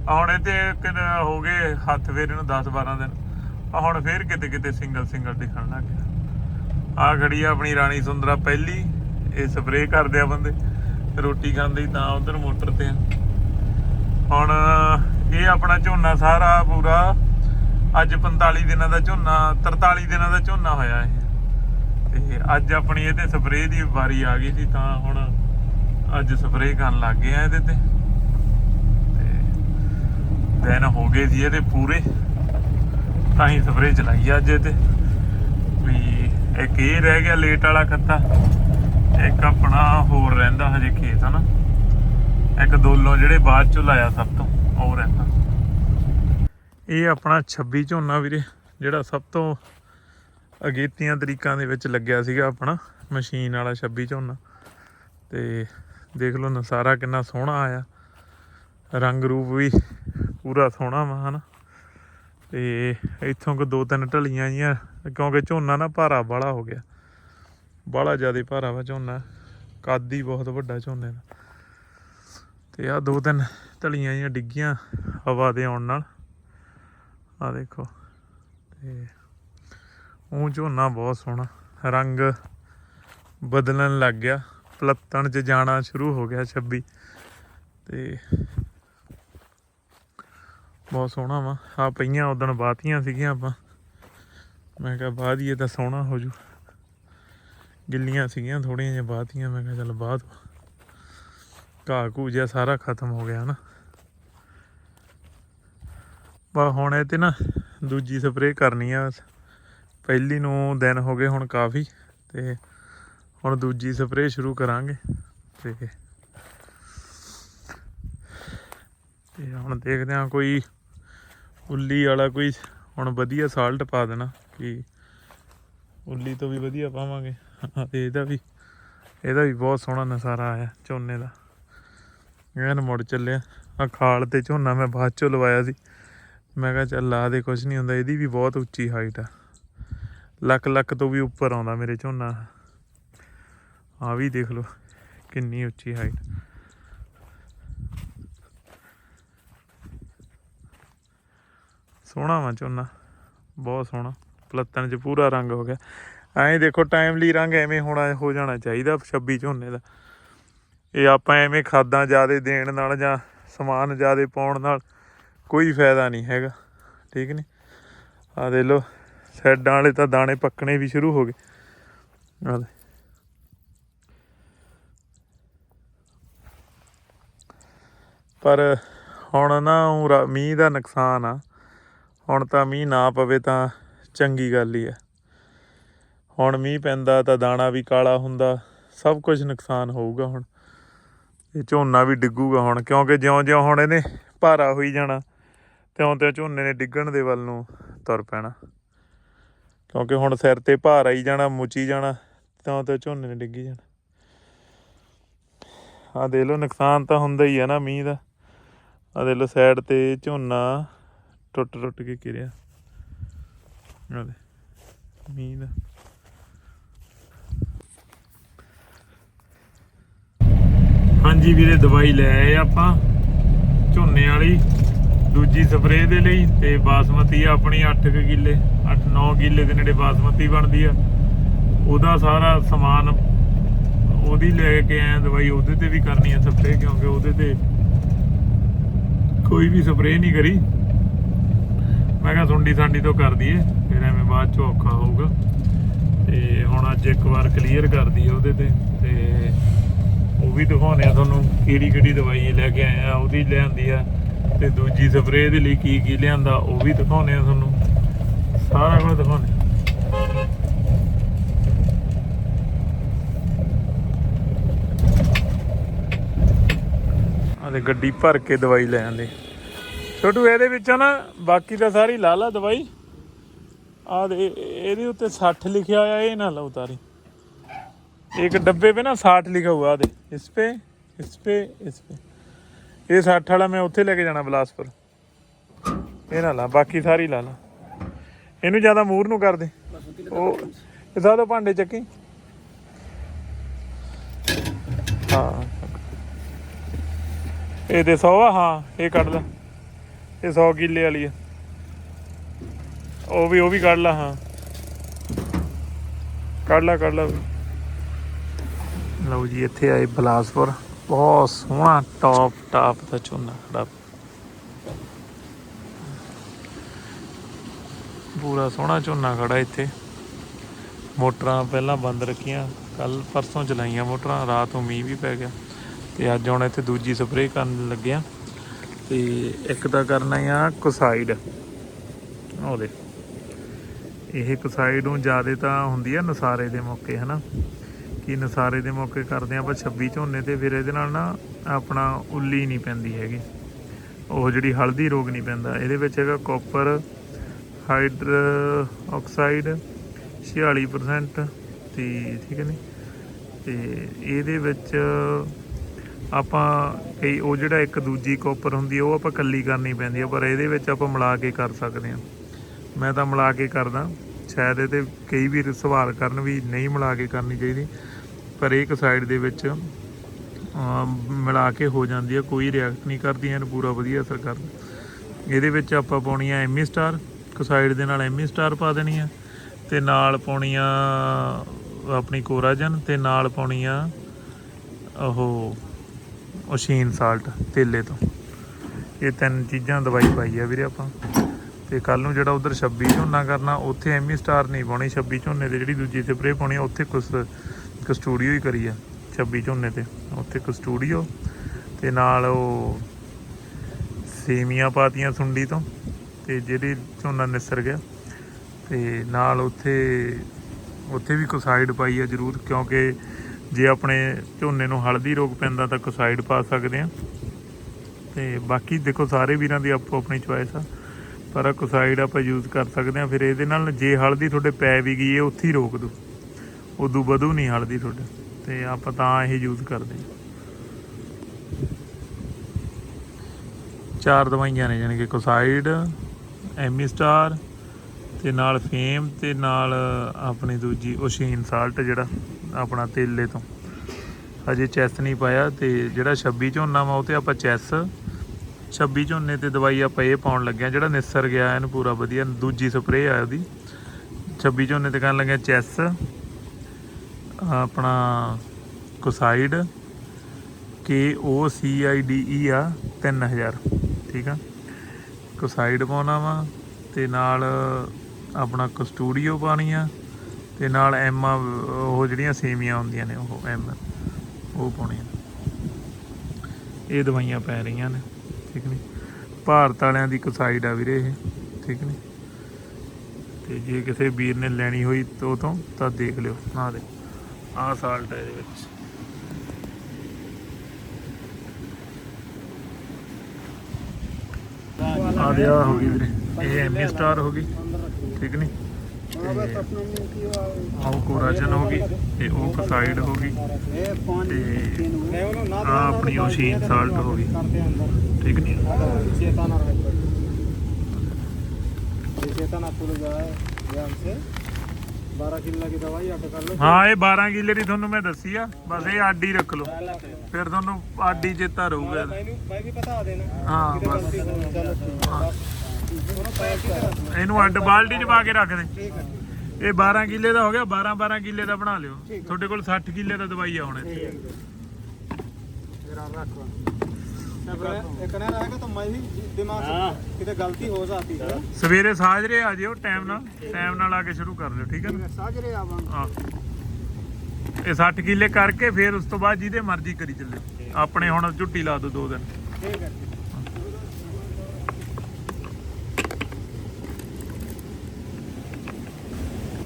ਆ ਹੁਣ ਇਹ ਤੇ ਹੋ ਗਏ ਹੱਥ ਫੇਰੇ ਇਹਨੂੰ 10 12 ਦਿਨ। ਹੁਣ ਫੇਰ ਕਿਤੇ ਕਿਤੇ ਸਿੰਗਲ ਸਿੰਗਲ ਦਿਖਣ ਲੱਗ ਗਿਆ। ਆ ਖੜੀ ਆ ਆਪਣੀ ਰਾਣੀ ਸੁੰਦਰਾ ਪਹਿਲੀ, ਇਹ ਸਪਰੇਅ ਕਰਦੇ ਆ ਬੰਦੇ। ਰੋਟੀ ਖਾਂਦੇ ਤਾਂ ਉਧਰ ਮੋਟਰ ਤੇ ਆ। ਹੁਣ ਇਹ ਆਪਣਾ ਝੋਨਾ ਸਾਰਾ ਪੂਰਾ ਅੱਜ 45 ਦਿਨਾਂ ਦਾ ਝੋਨਾ 43 ਦਿਨਾਂ ਦਾ ਝੋਨਾ ਹੋਇਆ ਇਹ। ਤੇ ਅੱਜ ਆਪਣੀ ਇਹਦੇ ਸਪਰੇਅ ਦੀ ਵਾਰੀ ਆ ਗਈ ਸੀ ਤਾਂ ਹੁਣ ਅੱਜ ਸਪਰੇਅ ਕਰਨ ਲੱਗ ਗਏ ਆ ਇਹਦੇ ਤੇ। ਤੇ ਦਿਨ ਹੋ ਗਏ ਸੀ ਇਹਦੇ ਪੂਰੇ। ਤਾਂ ਹੀ ਸਪਰੇਅ ਚਲਾਈ ਅੱਜ ਇਹ ਵੀ ਇੱਕ ਇਹ ਰਹਿ ਗਿਆ ਲੇਟ ਵਾਲਾ ਖੱਤਾ, ਇੱਕ ਆਪਣਾ ਹੋਰ ਰਹਿੰਦਾ ਹਜੇ ਖੇਤ, ਹਨਾ? ਇੱਕ ਦੋਲੋਂ ਜਿਹੜੇ ਬਾਅਦ ਚ ਲਾਇਆ ਸਭ ਤੋਂ, ਉਹ ਰਹਿੰਦਾ। ਇਹ ਆਪਣਾ 26 ਝੋਨਾ ਵੀਰੇ, ਜਿਹੜਾ ਸਭ ਤੋਂ ਅਗੇਤੀਆਂ ਤਰੀਕਾਂ ਦੇ ਵਿੱਚ ਲੱਗਿਆ ਸੀਗਾ ਆਪਣਾ ਮਸ਼ੀਨ ਵਾਲਾ 26 ਝੋਨਾ। ਤੇ ਦੇਖ ਲਓ ਨਸਾਰਾ ਕਿੰਨਾ ਸੋਹਣਾ ਆਇਆ। ਰੰਗ ਰੂਪ ਵੀ ਪੂਰਾ ਸੋਹਣਾ ਵਾ, ਹਨਾ। ਤੇ ਇੱਥੋਂ ਕੋ ਦੋ ਤਿੰਨ ਢਲੀਆਂ ਜੀਆਂ, ਕਿਉਂਕਿ ਝੋਨਾ ਨਾ ਭਾਰਾ ਬਾਲਾ ਹੋ ਗਿਆ। ਬਾਲਾ ਜ਼ਿਆਦਾ ਭਾਰਾ ਵਾ ਝੋਨਾ। ਕੱਦ ਹੀ ਬਹੁਤ ਵੱਡਾ ਝੋਨੇ ਦਾ। ਤੇ ਆ ਦੋ ਤਿੰਨ ਢਲੀਆਂ ਜੀਆਂ ਡਿੱਗੀਆਂ ਹਵਾ ਦੇ ਆਉਣ ਨਾਲ। ਆ ਦੇਖੋ। ਤੇ ਉਹ ਝੋਨਾ ਬਹੁਤ ਸੋਹਣਾ। ਰੰਗ ਬਦਲਣ ਲੱਗ ਗਿਆ। ਪਲੱਤਣ 'ਚ ਜਾਣਾ ਸ਼ੁਰੂ ਹੋ ਗਿਆ 26 ਤੇ ਬਹੁਤ ਸੋਹਣਾ ਵਾ। ਆ ਪਈਆਂ ਉਦਣ ਬਾਤੀਆਂ ਸੀਗੀਆਂ ਆਪਾਂ। ਮੈਂ ਕਿਹਾ ਬਾਅਦ ਹੀ ਇਹ ਤਾਂ ਸੋਹਣਾ ਹੋ ਜੂ। ਗਿੱਲੀਆਂ ਸੀਗੀਆਂ ਥੋੜੀਆਂ ਜਿਹੀਆਂ ਬਾਤੀਆਂ। ਮੈਂ ਕਿਹਾ ਚੱਲ ਬਾਅਦ ਘਾਹ ਘੂ ਜਿਹਾ ਸਾਰਾ ਖਤਮ ਹੋ ਗਿਆ ਨਾ। ਬਾ ਹੁਣ ਇਹ ਤੇ ਨਾ ਦੂਜੀ ਸਪਰੇਅ ਕਰਨੀ ਆ ਪਹਿਲੀ ਨੂੰ ਦਿਨ ਹੋ ਗਏ ਹੁਣ ਕਾਫੀ ਤੇ ਹੁਣ ਦੂਜੀ ਸਪਰੇਅ ਸ਼ੁਰੂ ਕਰਾਂਗੇ ਤੇ ਤੇ ਹੁਣ ਦੇਖਦੇ ਹਾਂ ਕੋਈ ਉੱਲੀ ਵਾਲਾ ਕੋਈ ਹੁਣ ਵਧੀਆ ਸਾਲਟ ਪਾ ਦੇਣਾ ਕਿ ਉੱਲੀ ਤੋਂ ਵੀ ਵਧੀਆ ਪਾਵਾਂਗੇ। ਹਾਂ, ਤੇ ਇਹਦਾ ਵੀ ਇਹਦਾ ਵੀ ਬਹੁਤ ਸੋਹਣਾ ਨਜ਼ਾਰਾ ਆਇਆ ਝੋਨੇ ਦਾ। ਐਨ ਮੁੜ ਚੱਲਿਆ। ਆ ਖਾਲ ਤੇ ਝੋਨਾ ਮੈਂ ਬਾਅਦ ਚੋਂ ਲਵਾਇਆ ਸੀ। ਮੈਂ ਕਿਹਾ ਚੱਲ ਲਾ ਦੇ ਕੁਝ ਨਹੀਂ ਹੁੰਦਾ। ਇਹਦੀ ਵੀ ਬਹੁਤ ਉੱਚੀ ਹਾਈਟ ਆ। ਲੱਖ ਲੱਖ ਤੋਂ ਵੀ ਉੱਪਰ ਆਉਂਦਾ ਮੇਰੇ ਝੋਨਾ। ਆ ਵੀ ਦੇਖ ਲਓ, ਕਿੰਨੀ ਉੱਚੀ ਹਾਈਟ ਸੋਹਣਾ ਵਾ ਝੋਨਾ, ਬਹੁਤ ਸੋਹਣਾ। ਪਲੱਤਣ 'ਚ ਪੂਰਾ ਰੰਗ ਹੋ ਗਿਆ। ਐਂ ਦੇਖੋ ਟਾਈਮਲੀ ਰੰਗ ਐਵੇਂ ਹੋਣਾ, ਹੋ ਜਾਣਾ ਚਾਹੀਦਾ 26 ਝੋਨੇ ਦਾ। ਇਹ ਆਪਾਂ ਐਵੇਂ ਖਾਦਾਂ ਜ਼ਿਆਦੇ ਦੇਣ ਨਾਲ ਜਾਂ ਸਮਾਨ ਜ਼ਿਆਦੇ ਪਾਉਣ ਨਾਲ ਕੋਈ ਫਾਇਦਾ ਨਹੀਂ ਹੈਗਾ। ਠੀਕ ਨਹੀਂ ਆ ਦੇ ਲੋ ਸਾਈਡਾਂ ਵਾਲੇ ਤਾਂ ਦਾਣੇ ਪੱਕਣੇ ਵੀ ਸ਼ੁਰੂ ਹੋ ਗਏ। ਆ ਪਰ ਹੁਣ ਨਾ ਮੀਂਹ ਦਾ ਨੁਕਸਾਨ ਆ। ਹੁਣ ਤਾਂ ਮੀਂਹ ਨਾ ਪਵੇ ਤਾਂ ਚੰਗੀ ਗੱਲ ਹੀ ਆ। ਹੁਣ ਮੀਂਹ ਪੈਂਦਾ ਤਾਂ ਦਾਣਾ ਵੀ ਕਾਲਾ ਹੁੰਦਾ, ਸਭ ਕੁਝ ਨੁਕਸਾਨ ਹੋਊਗਾ ਹੁਣ। ਇਹ ਝੋਨਾ ਵੀ ਡਿੱਗੂਗਾ ਹੁਣ, ਕਿਉਂਕਿ ਜਿਉਂ-ਜਿਉਂ ਹੁਣ ਇਹਨੇ ਭਾਰਾ ਹੋਈ ਜਾਣਾ ਤਿਉਂ ਤਿਉਂ ਝੋਨੇ ਨੇ ਡਿੱਗਣ ਦੇ ਵੱਲ ਨੂੰ ਤੁਰ ਪੈਣਾ। ਕਿਉਂਕਿ ਹੁਣ ਸਿਰ ਤੇ ਭਾਰ ਆਈ ਜਾਣਾ, ਮੁੱਚੀ ਜਾਣਾ ਤਿਉਂ ਤਿਉਂ ਝੋਨੇ ਨੇ ਡਿੱਗੀ ਜਾਣਾ। ਆ ਦੇ ਲੋ ਨੁਕਸਾਨ ਤਾਂ ਹੁੰਦਾ ਹੀ ਆ ਨਾ ਮੀਂਹ ਦਾ। ਆ ਦੇ ਲੋ ਸਾਈਡ ਤੇ ਝੋਨਾ ਟੁੱਟ ਟੁੱਟ ਕੇ ਗਿਰਿਆ। ਆ ਦੇ ਮੀਂਹ ਦਾ। ਹਾਂਜੀ ਵੀਰੇ, ਦਵਾਈ ਲੈ ਆਏ ਆਪਾਂ, ਝੋਨੇ ਵਾਲੀ। ਦੂਜੀ ਸਪਰੇਅ ਦੇ ਲਈ ਤੇ ਬਾਸਮਤੀ ਆ ਆਪਣੀ 8 ਕਿੱਲੇ 8-9 ਕਿੱਲੇ ਦੇ ਨੇੜੇ ਬਾਸਮਤੀ ਬਣਦੀ ਆ। ਉਹਦਾ ਸਾਰਾ ਸਮਾਨ ਉਹਦੀ ਲੈ ਕੇ ਆਇਆ ਦਵਾਈ, ਉਹਦੇ ਤੇ ਵੀ ਕਰਨੀ ਆ ਸਪਰੇਅ ਕਿਉਂਕਿ ਉਹਦੇ ਤੇ ਕੋਈ ਵੀ ਸਪਰੇਅ ਨਹੀਂ ਕਰੀ। ਮੈਂ ਕਿਹਾ ਸੁੰਡੀ ਸਾਂਡੀ ਤੋਂ ਕਰ ਦਈਏ, ਫਿਰ ਐਵੇਂ ਬਾਅਦ ਚ ਔਖਾ ਹੋਊਗਾ। ਤੇ ਹੁਣ ਅੱਜ ਇੱਕ ਵਾਰ ਕਲੀਅਰ ਕਰ ਦਈਏ ਉਹਦੇ ਤੇ ਤੇ ਉਹ ਵੀ ਦਿਖਾਉਣੇ ਆ ਤੁਹਾਨੂੰ ਕਿਹੜੀ ਕਿਹੜੀ ਦਵਾਈ ਲੈ ਕੇ ਆਇਆ ਉਹਦੀ ਲਿਆਂਦੀ ਆ। ਤੇ ਦੂਜੀ ਸਪਰੇ ਦੇ ਲਈ ਕੀ ਕੀ ਲਿਆਂਦਾ, ਉਹ ਵੀ ਦਿਖਾਉਨੇ ਆ ਤੁਹਾਨੂੰ। ਸਾਰਾ ਕੁਝ ਦਿਖਾਉਨੇ ਆਲੇ ਗੱਡੀ ਭਰ ਕੇ ਦਵਾਈ ਲੈ ਜਾਂਦੇ ਛੋਟੂ, ਇਹਦੇ ਵਿੱਚ ਨਾ ਬਾਕੀ ਤਾਂ ਸਾਰੀ ਲਾ ਲਾ ਦਵਾਈ। ਆ ਦੇ ਇਹਦੇ ਉੱਤੇ 60 ਲਿਖਿਆ ਹੋਇਆ, ਇਹ ਨਾ ਲਓ ਤਾਰੀ ਇੱਕ ਡੱਬੇ 'ਤੇ ਨਾ 60 ਲਿਖਾ ਹੋਇਆ ਆ ਦੇ। ਇਸ 'ਤੇ ਇਸ 'ਤੇ ਇਸ 'ਤੇ। ਇਹ 60 ਵਾਲਾ ਮੈਂ ਉੱਥੇ ਲੈ ਕੇ ਜਾਣਾ ਬਲਾਸਪੁਰ। ਇਹ ਨਾ ਲਾ, ਬਾਕੀ ਸਾਰੀ ਲਾ ਲਾ। ਇਹਨੂੰ ਜ਼ਿਆਦਾ ਮੂਰ ਨੂੰ ਕਰ ਦੇ। ਉਹ, ਇਹ ਸਾਰਾ ਭਾਂਡੇ ਚੱਕੀ। ਹਾਂ। ਇਹ ਦੇ 100 ਆ, ਹਾਂ, ਇਹ ਕੱਢ ਲੈ। ਇਹ 100 ਕਿੱਲੇ ਵਾਲੀ ਆ। ਉਹ ਵੀ ਉਹ ਵੀ ਕੱਢ ਲਾ, ਹਾਂ। ਕੱਢ ਲਾ ਕੱਢ ਲਾ। ਲਓ ਜੀ, ਇੱਥੇ ਆਏ ਬਲਾਸਪੁਰ। ਬਹੁਤ ਸੋਹਣਾ ਟੌਪ ਟਾਪ ਦਾ ਝੋਨਾ ਖੜਾ। ਪੂਰਾ ਸੋਹਣਾ ਝੋਨਾ ਖੜਾ ਇੱਥੇ। ਮੋਟਰਾਂ ਪਹਿਲਾਂ ਬੰਦ ਰੱਖੀਆਂ ਕੱਲ ਪਰਸੋਂ ਚਲਾਈਆਂ ਮੋਟਰਾਂ, ਰਾਤ ਨੂੰ ਮੀਂਹ ਵੀ ਪੈ ਗਿਆ। ਤੇ ਅੱਜ ਹੁਣ ਇੱਥੇ ਦੂਜੀ ਸਪਰੇਅ ਕਰਨ ਲੱਗਿਆ। ਤੇ ਇੱਕ ਤਾਂ ਕਰਨਾ ਆ ਕੋਸਾਈਡ। ਉਹਦੇ ਇਹ ਕੋਸਾਈਡ ਨੂੰ ਜ਼ਿਆਦਾ ਤਾਂ ਹੁੰਦੀ ਆ ਨਸਾਰੇ ਦੇ ਮੌਕੇ, ਹਨਾ? ਕਿ ਨਸਾਰੇ ਦੇ ਮੌਕੇ ਕਰਦੇ ਆ ਆਪਾਂ 26 ਝੋਨੇ ਤੇ, ਫਿਰ ਇਹਦੇ ਨਾਲ ਨਾ ਆਪਣਾ ਉੱਲੀ ਨਹੀਂ ਪੈਂਦੀ ਹੈਗੀ। ਉਹ ਜਿਹੜੀ ਹਲਦੀ ਰੋਗ ਨਹੀਂ ਪੈਂਦਾ। ਇਹਦੇ ਵਿੱਚ ਹੈਗਾ ਕਾਪਰ ਹਾਈਡਰ ਆਕਸਾਈਡ 46% ਤੇ ਠੀਕ ਹੈ ਨੀ? ਤੇ ਇਹਦੇ ਵਿੱਚ ਆਪਾਂ ਕਈ, ਉਹ ਜਿਹੜਾ ਇੱਕ ਦੂਜੀ ਕਾਪਰ ਹੁੰਦੀ ਉਹ ਆਪਾਂ ਕੱਲੀ ਕਰਨੀ ਪੈਂਦੀ ਆ, ਪਰ ਇਹਦੇ ਵਿੱਚ ਆਪਾਂ ਮਿਲਾ ਕੇ ਕਰ ਸਕਦੇ ਹਾਂ। ਮੈਂ ਤਾਂ ਮਿਲਾ ਕੇ ਕਰਦਾ। ਸ਼ਾਇਦ ਇਹ ਤੇ ਕਈ ਵੀ ਸਵਾਲ ਕਰਨ ਵੀ ਨਹੀਂ ਮਿਲਾ ਕੇ ਕਰਨੀ ਚਾਹੀਦੀ। ਪਰ ਇੱਕ ਸਾਈਡ ਦੇ ਵਿੱਚ ਮਿਲਾ ਕੇ ਹੋ ਜਾਂਦੀ ਆ, ਕੋਈ ਰਿਐਕਟ ਨਹੀਂ ਕਰਦੀ ਐਨ ਪੂਰਾ ਵਧੀਆ ਅਸਰ ਕਰਦਾ ਇਹਦੇ ਵਿੱਚ ਆਪਾਂ ਪਾਉਣੀ ਆ ਐਮੀ ਸਟਾਰ ਸਾਈਡ ਦੇ ਨਾਲ ਐਮੀ ਸਟਾਰ ਪਾ ਦੇਣੀ ਆ ਤੇ ਨਾਲ ਪਾਉਣੀ ਆ ਆਪਣੀ ਕੋਰਾਜਨ, ਤੇ ਨਾਲ ਪਾਉਣੀ ਆ ਉਹ ਓਸ਼ੀਨ ਸਾਲਟ ਤੇਲੇ ਤੋਂ। ਇਹ ਤਿੰਨ ਚੀਜ਼ਾਂ ਦਵਾਈ ਪਾਈ ਆ ਵੀਰੇ ਆਪਾਂ। ਤੇ ਕੱਲ ਨੂੰ ਜਿਹੜਾ ਉਧਰ 26 ਝੋਨਾ ਕਰਨਾ, ਉੱਥੇ ਐਮੀ ਸਟਾਰ ਨਹੀਂ ਪਾਉਣੀ 26 ਝੋਨੇ ਦੇ ਜਿਹੜੀ ਦੂਜੀ ਸਪਰੇਅ ਪਾਉਣੀ ਆ, ਉੱਥੇ ਕੁਸ ਕਸਟੂਡੀਓ ਹੀ ਕਰੀ ਆ 26 ਝੋਨੇ ਤੇ। ਉੱਥੇ ਕਸਟੂਡੀਓ ਤੇ ਨਾਲ ਉਹ ਸੇਮੀਆਂ ਪਾਤੀਆਂ ਸੁੰਡੀ ਤੋਂ, ਤੇ ਜਿਹੜੀ ਝੋਨਾ ਨਿਸਰ ਗਿਆ। ਤੇ ਨਾਲ ਉੱਥੇ ਉੱਥੇ ਵੀ ਕੋਸਾਈਡ ਪਾਈ ਆ ਜ਼ਰੂਰ, ਕਿਉਂਕਿ ਜੇ ਆਪਣੇ ਝੋਨੇ ਨੂੰ ਹਲਦੀ ਰੋਗ ਪੈਂਦਾ ਤਾਂ ਕੋਸਾਈਡ ਪਾ ਸਕਦੇ ਆ। ਤੇ ਬਾਕੀ ਦੇਖੋ, ਸਾਰੇ ਵੀਰਾਂ ਦੀ ਆਪੋ ਆਪਣੀ ਚੁਆਇਸ ਆ। ਪਰ ਕੋਸਾਈਡ ਆਪਾਂ ਯੂਜ਼ ਕਰ ਸਕਦੇ ਆ। ਫਿਰ ਇਹਦੇ ਨਾਲ ਜੇ ਹਲਦੀ ਤੁਹਾਡੇ ਪੈ ਵੀ ਗਈ ਹੈ ਉੱਥੇ ਹੀ ਰੋਕ ਦੂ ਉਦੋਂ ਵਧੂ ਨਹੀਂ ਹਲਦੀ ਤੁਹਾਡੇ, ਤੇ ਆਪਾਂ ਤਾਂ ਇਹ ਯੂਜ਼ ਕਰਦੇ ਹਾਂ। ਚਾਰ ਦਵਾਈਆਂ ਨੇ ਜਾਣੀ ਕਿ ਕੋਸਾਈਡ ਐਮੀ ਸਟਾਰ ਤੇ ਨਾਲ ਫੇਮ ਤੇ ਨਾਲ ਆਪਣੀ ਦੂਜੀ ਓਸ਼ੀਨ ਸਾਲਟ ਜਿਹੜਾ ਆਪਣਾ ਤੇਲੇ ਤੋਂ। ਹਜੇ ਚੈਸ ਨਹੀਂ ਪਾਇਆ ਤੇ ਜਿਹੜਾ 26 ਝੋਨਾ ਵਾ ਉਹ ਤੇ ਆਪਾਂ ਚੈਸ 26 ਝੋਨੇ ਤੇ ਦਵਾਈ ਆਪਾਂ ਇਹ ਪਾਉਣ ਲੱਗਿਆ ਜਿਹੜਾ ਨਿਸਰ ਗਿਆ, ਇਹਨੂੰ ਪੂਰਾ ਵਧੀਆ ਦੂਜੀ ਸਪਰੇਅ ਆ ਉਹਦੀ। 26 ਝੋਨੇ ਤੇ ਕਰਨ ਲੱਗਿਆ ਚੈਸ ਆਪਣਾ ਕੋਸਾਈਡ ਕੇ ਓ ਸੀ ਆਈ ਡੀ ਈ ਆ 3000 ਠੀਕ ਆ? ਕੋਸਾਈਡ ਪਾਉਣਾ ਵਾ, ਤੇ ਨਾਲ ਆਪਣਾ ਕਸਟੂਡੀਓ ਪਾਣੀ ਆ, ਤੇ ਨਾਲ ਐਮ ਉਹ ਜਿਹੜੀਆਂ ਸੇਮੀਆਂ ਹੁੰਦੀਆਂ ਨੇ, ਉਹ ਐਮ ਉਹ ਪਾਉਣੀਆਂ ਇਹ ਦਵਾਈਆਂ ਪੈ ਰਹੀਆਂ ਨੇ, ਠੀਕ ਨਹੀਂ ਭਾਰਤ ਵਾਲਿਆਂ ਦੀ ਕੋਸਾਈਡ ਆ ਵੀਰੇ ਇਹ, ਠੀਕ ਨਹੀਂ ਤੇ ਜੇ ਕਿਸੇ ਵੀਰ ਨੇ ਲੈਣੀ ਹੋਈ ਤੋਂ ਤੋਂ ਤਾਂ ਦੇਖ ਲਿਓ ਨਾ ਦੇ ਆ ਸਾਲਟ ਹੈ ਇਹਦੇ ਵਿੱਚ। ਆ ਹੋ। ਗਈ ਵੀਰੇ। ਇਹ ਐਮਏ ਸਟਾਰ ਹੋ ਗਈ। ਠੀਕ ਨਹੀਂ ਆਉ ਕੋਰਾਜਨ ਹੋ ਗਈ ਤੇ ਉਹ ਕਸਾਈਡ ਹੋ ਗਈ। ਤੇ ਆ ਆਪਣੀ ਓਸ਼ੀਨ ਸਾਲਟ ਹੋ ਗਈ। ਠੀਕ ਨਹੀਂ ਚੇਤਨਾ ਰੱਖੋ। ਚੇਤਨਾ ਪੁੱਲ ਜਾਏ ਜਾਂ ਸੇ ਹਾਂ ਇਹ 12 ਕਿੱਲੇ ਦੀ ਤੁਹਾਨੂੰ ਮੈਂ ਦੱਸੀ ਆ। ਬਸ ਇਹ ਆਡੀ ਰੱਖ ਲਓ। ਫਿਰ। ਤੁਹਾਨੂੰ ਆਡੀ ਚੇਤਾ ਰਹੂਗਾ ਮੈਂ ਵੀ ਬਤਾ ਦੇਣਾ। ਹਾਂ ਬਸ। ਇਹਨੂੰ ਅੱਡ ਬਾਲਟੀ ਚ ਪਾ ਕੇ ਰੱਖ ਦੇ। ਇਹ 12 ਕਿੱਲੇ ਦਾ ਹੋ ਗਿਆ। 12 12 ਕਿੱਲੇ ਦਾ ਬਣਾ ਲਿਓ। ਤੁਹਾਡੇ ਕੋਲ 60 ਕਿੱਲੇ ਦਾ ਦਵਾਈ ਆਉਣੇ ਹੁਣ ਰੱਖ ਲਓ एक ना रहेगा तो मैं ही दिमाग से कितने गलती हो जाती है ਸਵੇਰੇ ਸਾਜਰੇ ਆ ਜਿਓ ਟਾਈਮ ਨਾਲ ਟਾਈਮ ਨਾਲ ਆ ਕੇ ਸ਼ੁਰੂ ਕਰ ਲਿਓ ਠੀਕ ਹੈ ਨਾ साजरे अब हम ਹਾਂ ਇਹ 60 ਕਿੱਲੇ ਕਰਕੇ ਫਿਰ ਉਸ ਤੋਂ ਬਾਅਦ ਜਿਹਦੇ ਮਰਜ਼ੀ ਕਰੀ ਚੱਲੇ ਆਪਣੇ ਹੁਣ ਝੁੱਟੀ ਲਾ ਦੋ ਦੋ ਦਿਨ ठीक है